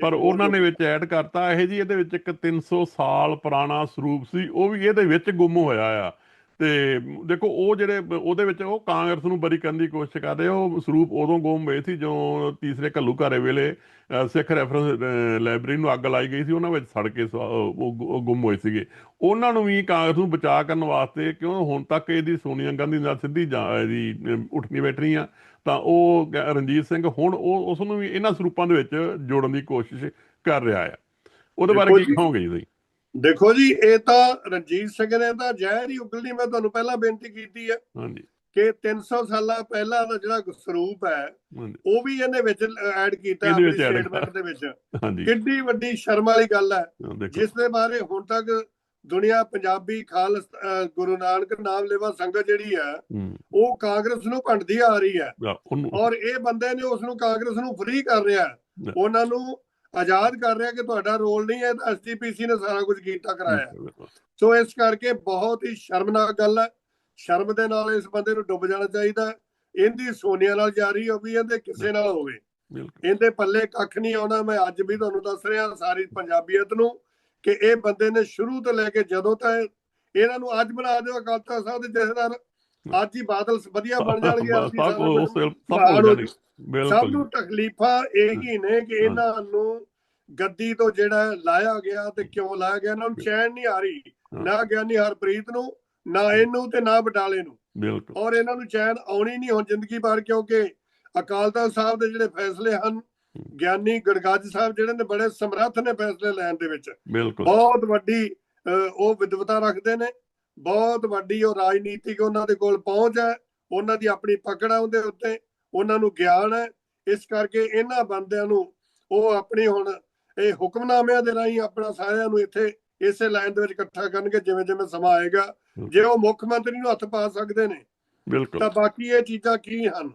ਪਰ ਉਹਨਾਂ ਨੇ ਵਿੱਚ ਐਡ ਕਰਤਾ। ਇਹ ਜੀ ਇਹਦੇ ਵਿੱਚ ਇੱਕ 300 ਸਾਲ ਪੁਰਾਣਾ ਸਰੂਪ ਸੀ। ਉਹ ਵੀ ਇਹਦੇ ਵਿੱਚ ਗੁੰਮ ਹੋਇਆ ਆ। ਤੇ ਦੇਖੋ ਉਹ ਜਿਹੜੇ ਉਹਦੇ ਵਿੱਚ ਉਹ ਕਾਂਗਰਸ ਨੂੰ ਬਰੀ ਕਰਨ ਦੀ ਕੋਸ਼ਿਸ਼ ਕਰ ਰਹੇ। ਉਹ ਸਰੂਪ ਉਦੋਂ ਗੁੰਮ ਹੋਏ ਸੀ ਜਦੋਂ ਤੀਸਰੇ ਘੱਲੂਘਾਰੇ ਵੇਲੇ ਅ, ਸਿੱਖ ਰੈਫਰੈਂਸ ਲਾਇਬ੍ਰੇਰੀ ਨੂੰ ਅੱਗ ਲਾਈ ਗਈ ਸੀ। ਉਹਨਾਂ ਵਿੱਚ ਸੜ ਕੇ ਗੁੰਮ ਹੋਏ ਸੀਗੇ। ਉਹਨਾਂ ਨੂੰ ਵੀ ਕਾਂਗਰਸ ਨੂੰ ਬਚਾ ਕਰਨ ਵਾਸਤੇ ਕਿਉਂ ਹੁਣ ਤੱਕ ਇਹਦੀ ਸੋਨੀਆ ਗਾਂਧੀ ਨਾਲ ਸਿੱਧੀ ਜਾ- ਇਹਦੀ ਅ, ਉੱਠਣੀ ਬੈਠਣੀ ਆ ਤਾਂ ਉਹ ਰਣਜੀਤ ਸਿੰਘ ਹੁਣ ਉਹ ਉਸ ਨੂੰ ਵੀ ਇਹਨਾਂ ਸਰੂਪਾਂ ਦੇ ਵਿੱਚ ਜੋੜਨ ਦੀ ਕੋਸ਼ਿਸ਼ ਕਰ ਰਿਹਾ ਆ। ਉਹਦੇ ਬਾਰੇ ਕੀ ਕਹੋਗੇ ਜੀ ਦੇਖੋ ਜੀ ਇਹ ਤਾਂ ਰਣਜੀਤ ਸਿੰਘ ਨੇ ਤਾਂ ਜ਼ਹਿਰ ਹੀ ਉਗਲਣੀ ਮੈਂ ਤੁਹਾਨੂੰ ਪਹਿਲਾਂ ਬੇਨਤੀ ਕੀਤੀ ਹੈ ਹਾਂਜੀ। ਕਿ 300 ਸਾਲਾਂ ਪਹਿਲਾਂ ਦਾ ਜਿਹੜਾ ਸਰੂਪ ਹੈ ਉਹ ਵੀ ਇਹਨੇ ਵਿੱਚ ਐਡ ਕੀਤਾ ਆਪਣੀ ਸਟੇਟਮੈਂਟ ਦੇ ਵਿੱਚ। ਹਾਂਜੀ। ਕਿੰਨੀ ਵੱਡੀ ਸ਼ਰਮ ਵਾਲੀ ਗੱਲ ਹੈ। ਜਿਸ ਦੇ ਬਾਰੇ ਹੁਣ ਤੱਕ ਦੁਨੀਆ ਪੰਜਾਬੀ ਖਾਲਸ ਗੁਰੂ ਨਾਨਕ ਨਾਮ ਲੈਵਾ ਸੰਗਤ ਜਿਹੜੀ ਹੈ ਉਹ ਕਾਂਗਰਸ ਨੂੰ ਭੰਡਦੀ ਆ ਰਹੀ ਹੈ। ਔਰ ਇਹ ਬੰਦੇ ਨੇ ਉਸ ਨੂੰ ਕਾਂਗਰਸ ਨੂੰ ਫ੍ਰੀ ਕਰ ਰਿਹਾ. ਉਹਨਾਂ ਨੂੰ ਆਜ਼ਾਦ ਕਰ ਰਿਹਾ ਕਿ ਤੁਹਾਡਾ ਰੋਲ ਨਹੀਂ ਹੈ ਤਾਂ ਐਸਜੀਪੀਸੀ ਨੇ ਸਾਰਾ ਕੁਝ ਕੀਤਾ ਕਰਾਇਆ। ਸੋ ਇਸ ਕਰਕੇ ਬਹੁਤ ਹੀ ਸ਼ਰਮਨਾਕ ਗੱਲ ਹੈ। ਸ਼ਰਮ ਦੇ ਨਾਲ ਇਸ ਬੰਦੇ ਨੂੰ ਡੁੱਬ ਜਾਣਾ ਚਾਹੀਦਾ ਹੈ। ਇਹਦੀ ਸੋਨੀਆ ਨਾਲ ਜਾਰੀ ਹੋਵੇ ਇਹਦੇ ਕਿਸੇ ਨਾਲ ਹੋਵੇ। ਇਹਦੇ ਪੱਲੇ ਕੱਖ ਨਹੀਂ ਆਉਣਾ ਮੈਂ ਅੱਜ ਵੀ ਤੁਹਾਨੂੰ ਦੱਸ ਰਿਹਾ ਸਾਰੀ ਪੰਜਾਬੀਅਤ ਨੂੰ ਕਿ ਇਹ ਬੰਦੇ ਨੇ ਸ਼ੁਰੂ ਤੋਂ ਲੈ ਕੇ ਜਦੋਂ ਤੱਕ ਇਹਨਾਂ ਨੂੰ ਅੱਜ ਬਣਾ ਦਿਓ ਅਕਾਲ ਤਖਤ ਸਾਹਿਬ ਦੇ ਜਥੇਦਾਰ। ਅੱਜ ਹੀ ਬਾਦਲ ਵਧੀਆ ਬਣ ਜਾਣਗੇ ਅਸੀਂ ਸਭ ਸਭ ਹੋ ਜਾਣਗੇ ਸਭ ਬਿਲਕੁਲ ਨੂੰ ਤਕਲੀਫਾਂ ਇਹੀ ਨੇ ਕਿ ਇਹਨਾਂ ਨੂੰ ਗੱਦੀ ਤੋਂ ਜਿਹੜਾ ਲਾਇਆ ਗਿਆ ਤੇ ਕਿਉਂ ਲਾਇਆ ਗਿਆ ਇਹਨਾਂ ਨੂੰ ਚੈਨ ਨਹੀਂ ਆ ਰਹੀ ਨਾ ਗਿਆਨੀ ਹਰਪ੍ਰੀਤ ਨੂੰ ਨਾ ਇਹਨੂੰ ਤੇ ਨਾ ਬਟਾਲੇ ਨੂੰ। ਬਿਲਕੁਲ। ਔਰ ਇਹਨਾਂ ਨੂੰ ਚੈਨ ਆਉਣੀ ਨਹੀਂ ਹੁਣ ਜ਼ਿੰਦਗੀ ਭਰ ਕਿਉਂਕਿ ਅਕਾਲ ਤਖਤ ਸਾਹਿਬ ਦੇ ਜਿਹੜੇ ਫੈਸਲੇ ਹਨ ਗਿਆਨੀ ਗੜਗੱਜ ਸਾਹਿਬ ਜਿਹੜੇ ਨੇ ਬੜੇ ਸਮਰੱਥ ਨੇ ਫੈਸਲੇ ਲੈਣ ਦੇ ਵਿੱਚ। ਬਿਲਕੁਲ। ਬਹੁਤ ਵੱਡੀ ਉਹ ਵਿਦਵਤਾ ਰੱਖਦੇ ਨੇ ਬਹੁਤ ਵੱਡੀ ਉਹ ਰਾਜਨੀਤਿਕ ਉਹਨਾਂ ਦੇ ਕੋਲ ਪਹੁੰਚ ਹੈ ਉਹਨਾਂ ਦੀ ਆਪਣੀ ਪਕੜ ਹੈ ਉਹਦੇ ਉੱਤੇ ਉਹਨਾਂ ਨੂੰ ਗਿਆਨ ਹੈ ਇਸ ਕਰਕੇ ਇਹਨਾਂ ਬੰਦਿਆਂ ਨੂੰ ਉਹ ਆਪਣੀ ਹੁਣ ਇਹ ਹੁਕਮਨਾਮਿਆਂ ਦੇ ਰਾਹੀਂ ਆਪਣਾ ਸਾਰਿਆਂ ਨੂੰ ਇੱਥੇ ਇਸੇ ਲਾਈਨ ਦੇ ਵਿੱਚ ਇਕੱਠਾ ਕਰਨਗੇ ਜਿਵੇਂ ਜਿਵੇਂ ਸਮਾਂ ਆਏਗਾ ਜੇ ਉਹ ਮੁੱਖ ਮੰਤਰੀ ਨੂੰ ਹੱਥ ਪਾ ਸਕਦੇ ਨੇ ਬਿਲਕੁਲ। ਤਾਂ ਬਾਕੀ ਇਹ ਚੀਜ਼ਾਂ ਕੀ ਹਨ?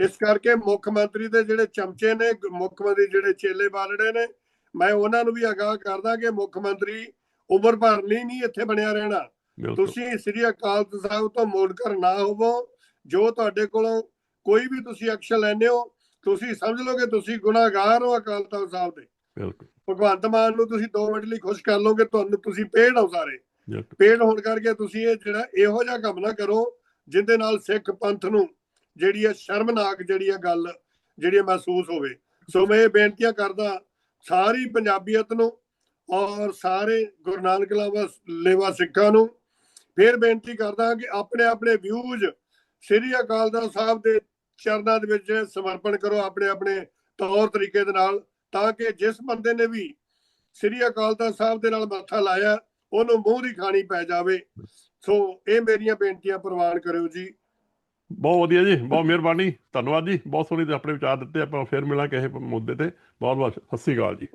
ਇਸ ਕਰਕੇ ਮੁੱਖ ਮੰਤਰੀ ਦੇ ਜਿਹੜੇ ਚਮਚੇ ਨੇ ਮੁੱਖ ਮੰਤਰੀ ਜਿਹੜੇ ਚੇਲੇ ਬਾਲੜੇ ਨੇ ਮੈਂ ਉਹਨਾਂ ਨੂੰ ਵੀ ਆਗਾਹ ਕਰਦਾ ਕਿ ਮੁੱਖ ਮੰਤਰੀ ਉਮਰ ਭਰ ਲਈ ਨਹੀਂ ਇੱਥੇ ਬਣਿਆ ਰਹਿਣਾ। ਤੁਸੀਂ ਸ੍ਰੀ ਅਕਾਲ ਤਖਤ ਸਾਹਿਬ ਤੋਂ ਮੋੜ ਕਰ ਨਾ ਹੋਵੋ ਜੋ ਤੁਹਾਡੇ ਕੋਲੋਂ ਕੋਈ ਵੀ ਤੁਸੀਂ ਐਕਸ਼ਨ ਲੈਂਦੇ ਹੋ ਤੁਸੀਂ ਸਮਝ ਲਓ ਕਿ ਤੁਸੀਂ ਗੁਨਾਹਗਾਰ ਹੋ ਅਕਾਲ ਤਖਤ ਸਾਹਿਬ ਦੇ। ਬਿਲਕੁਲ। ਭਗਵੰਤ ਮਾਨ ਨੂੰ ਤੁਸੀਂ 2 ਮਿੰਟ ਲਈ ਖੁਸ਼ ਕਰ ਲਓਗੇ ਤੁਹਾਨੂੰ ਤੁਸੀਂ ਪੇੜ ਹੋ ਸਾਰੇ। ਪੇੜ ਹੋਣ ਕਰਕੇ ਤੁਸੀਂ ਇਹ ਜਿਹੜਾ ਇਹੋ ਜਿਹਾ ਕੰਮ ਨਾ ਕਰੋ ਜਿੰਦੇ ਨਾਲ ਸਿੱਖ ਪੰਥ ਨੂੰ ਜਿਹੜੀ ਹੈ ਸ਼ਰਮਨਾਕ ਜਿਹੜੀ ਹੈ ਗੱਲ ਜਿਹੜੀ ਮਹਿਸੂਸ ਹੋਵੇ। ਸੋ ਮੈਂ ਇਹ ਬੇਨਤੀਆਂ ਕਰਦਾ ਸਾਰੀ ਪੰਜਾਬੀਅਤ ਨੂੰ ਔਰ ਸਾਰੇ ਗੁਰੂ ਨਾਨਕ ਲਾਵਾ ਲੇਵਾ ਸਿੱਖਾਂ ਨੂੰ ਫੇਰ ਬੇਨਤੀ ਕਰਦਾ ਕਿ ਆਪਣੇ ਆਪਣੇ ਵਿਊਜ਼ ਸ੍ਰੀ ਅਕਾਲ ਤਖਤ ਸਾਹਿਬ ਦੇ ਚਰਨਾਂ ਦੇ ਵਿੱਚ ਸਮਰਪਣ ਕਰੋ ਆਪਣੇ ਆਪਣੇ ਤੌਰ ਤਰੀਕੇ ਦੇ ਨਾਲ, ਤਾਂ ਕਿ ਜਿਸ ਬੰਦੇ ਨੇ ਵੀ ਸ੍ਰੀ ਅਕਾਲ ਤਖਤ ਸਾਹਿਬ ਦੇ ਨਾਲ ਮੱਥਾ ਲਾਇਆ, ਉਹਨੂੰ ਮੂੰਹ ਦੀ ਖਾਣੀ ਪੈ ਜਾਵੇ। ਸੋ ਇਹ ਮੇਰੀਆਂ ਬੇਨਤੀਆਂ ਪ੍ਰਵਾਨ ਕਰਿਓ ਜੀ। ਬਹੁਤ ਵਧੀਆ ਜੀ, ਬਹੁਤ ਮਿਹਰਬਾਨੀ, ਧੰਨਵਾਦ ਜੀ। ਬਹੁਤ ਸੋਹਣੀ ਤੇ ਆਪਣੇ ਵਿਚਾਰ ਦਿੱਤੇ, ਆਪਾਂ ਫਿਰ ਮਿਲਾਂਗੇ ਕਿਸੇ ਮੁੱਦੇ ਤੇ। ਬਹੁਤ ਬਹੁਤ ਸਤਿ ਸ੍ਰੀ ਅਕਾਲ ਜੀ।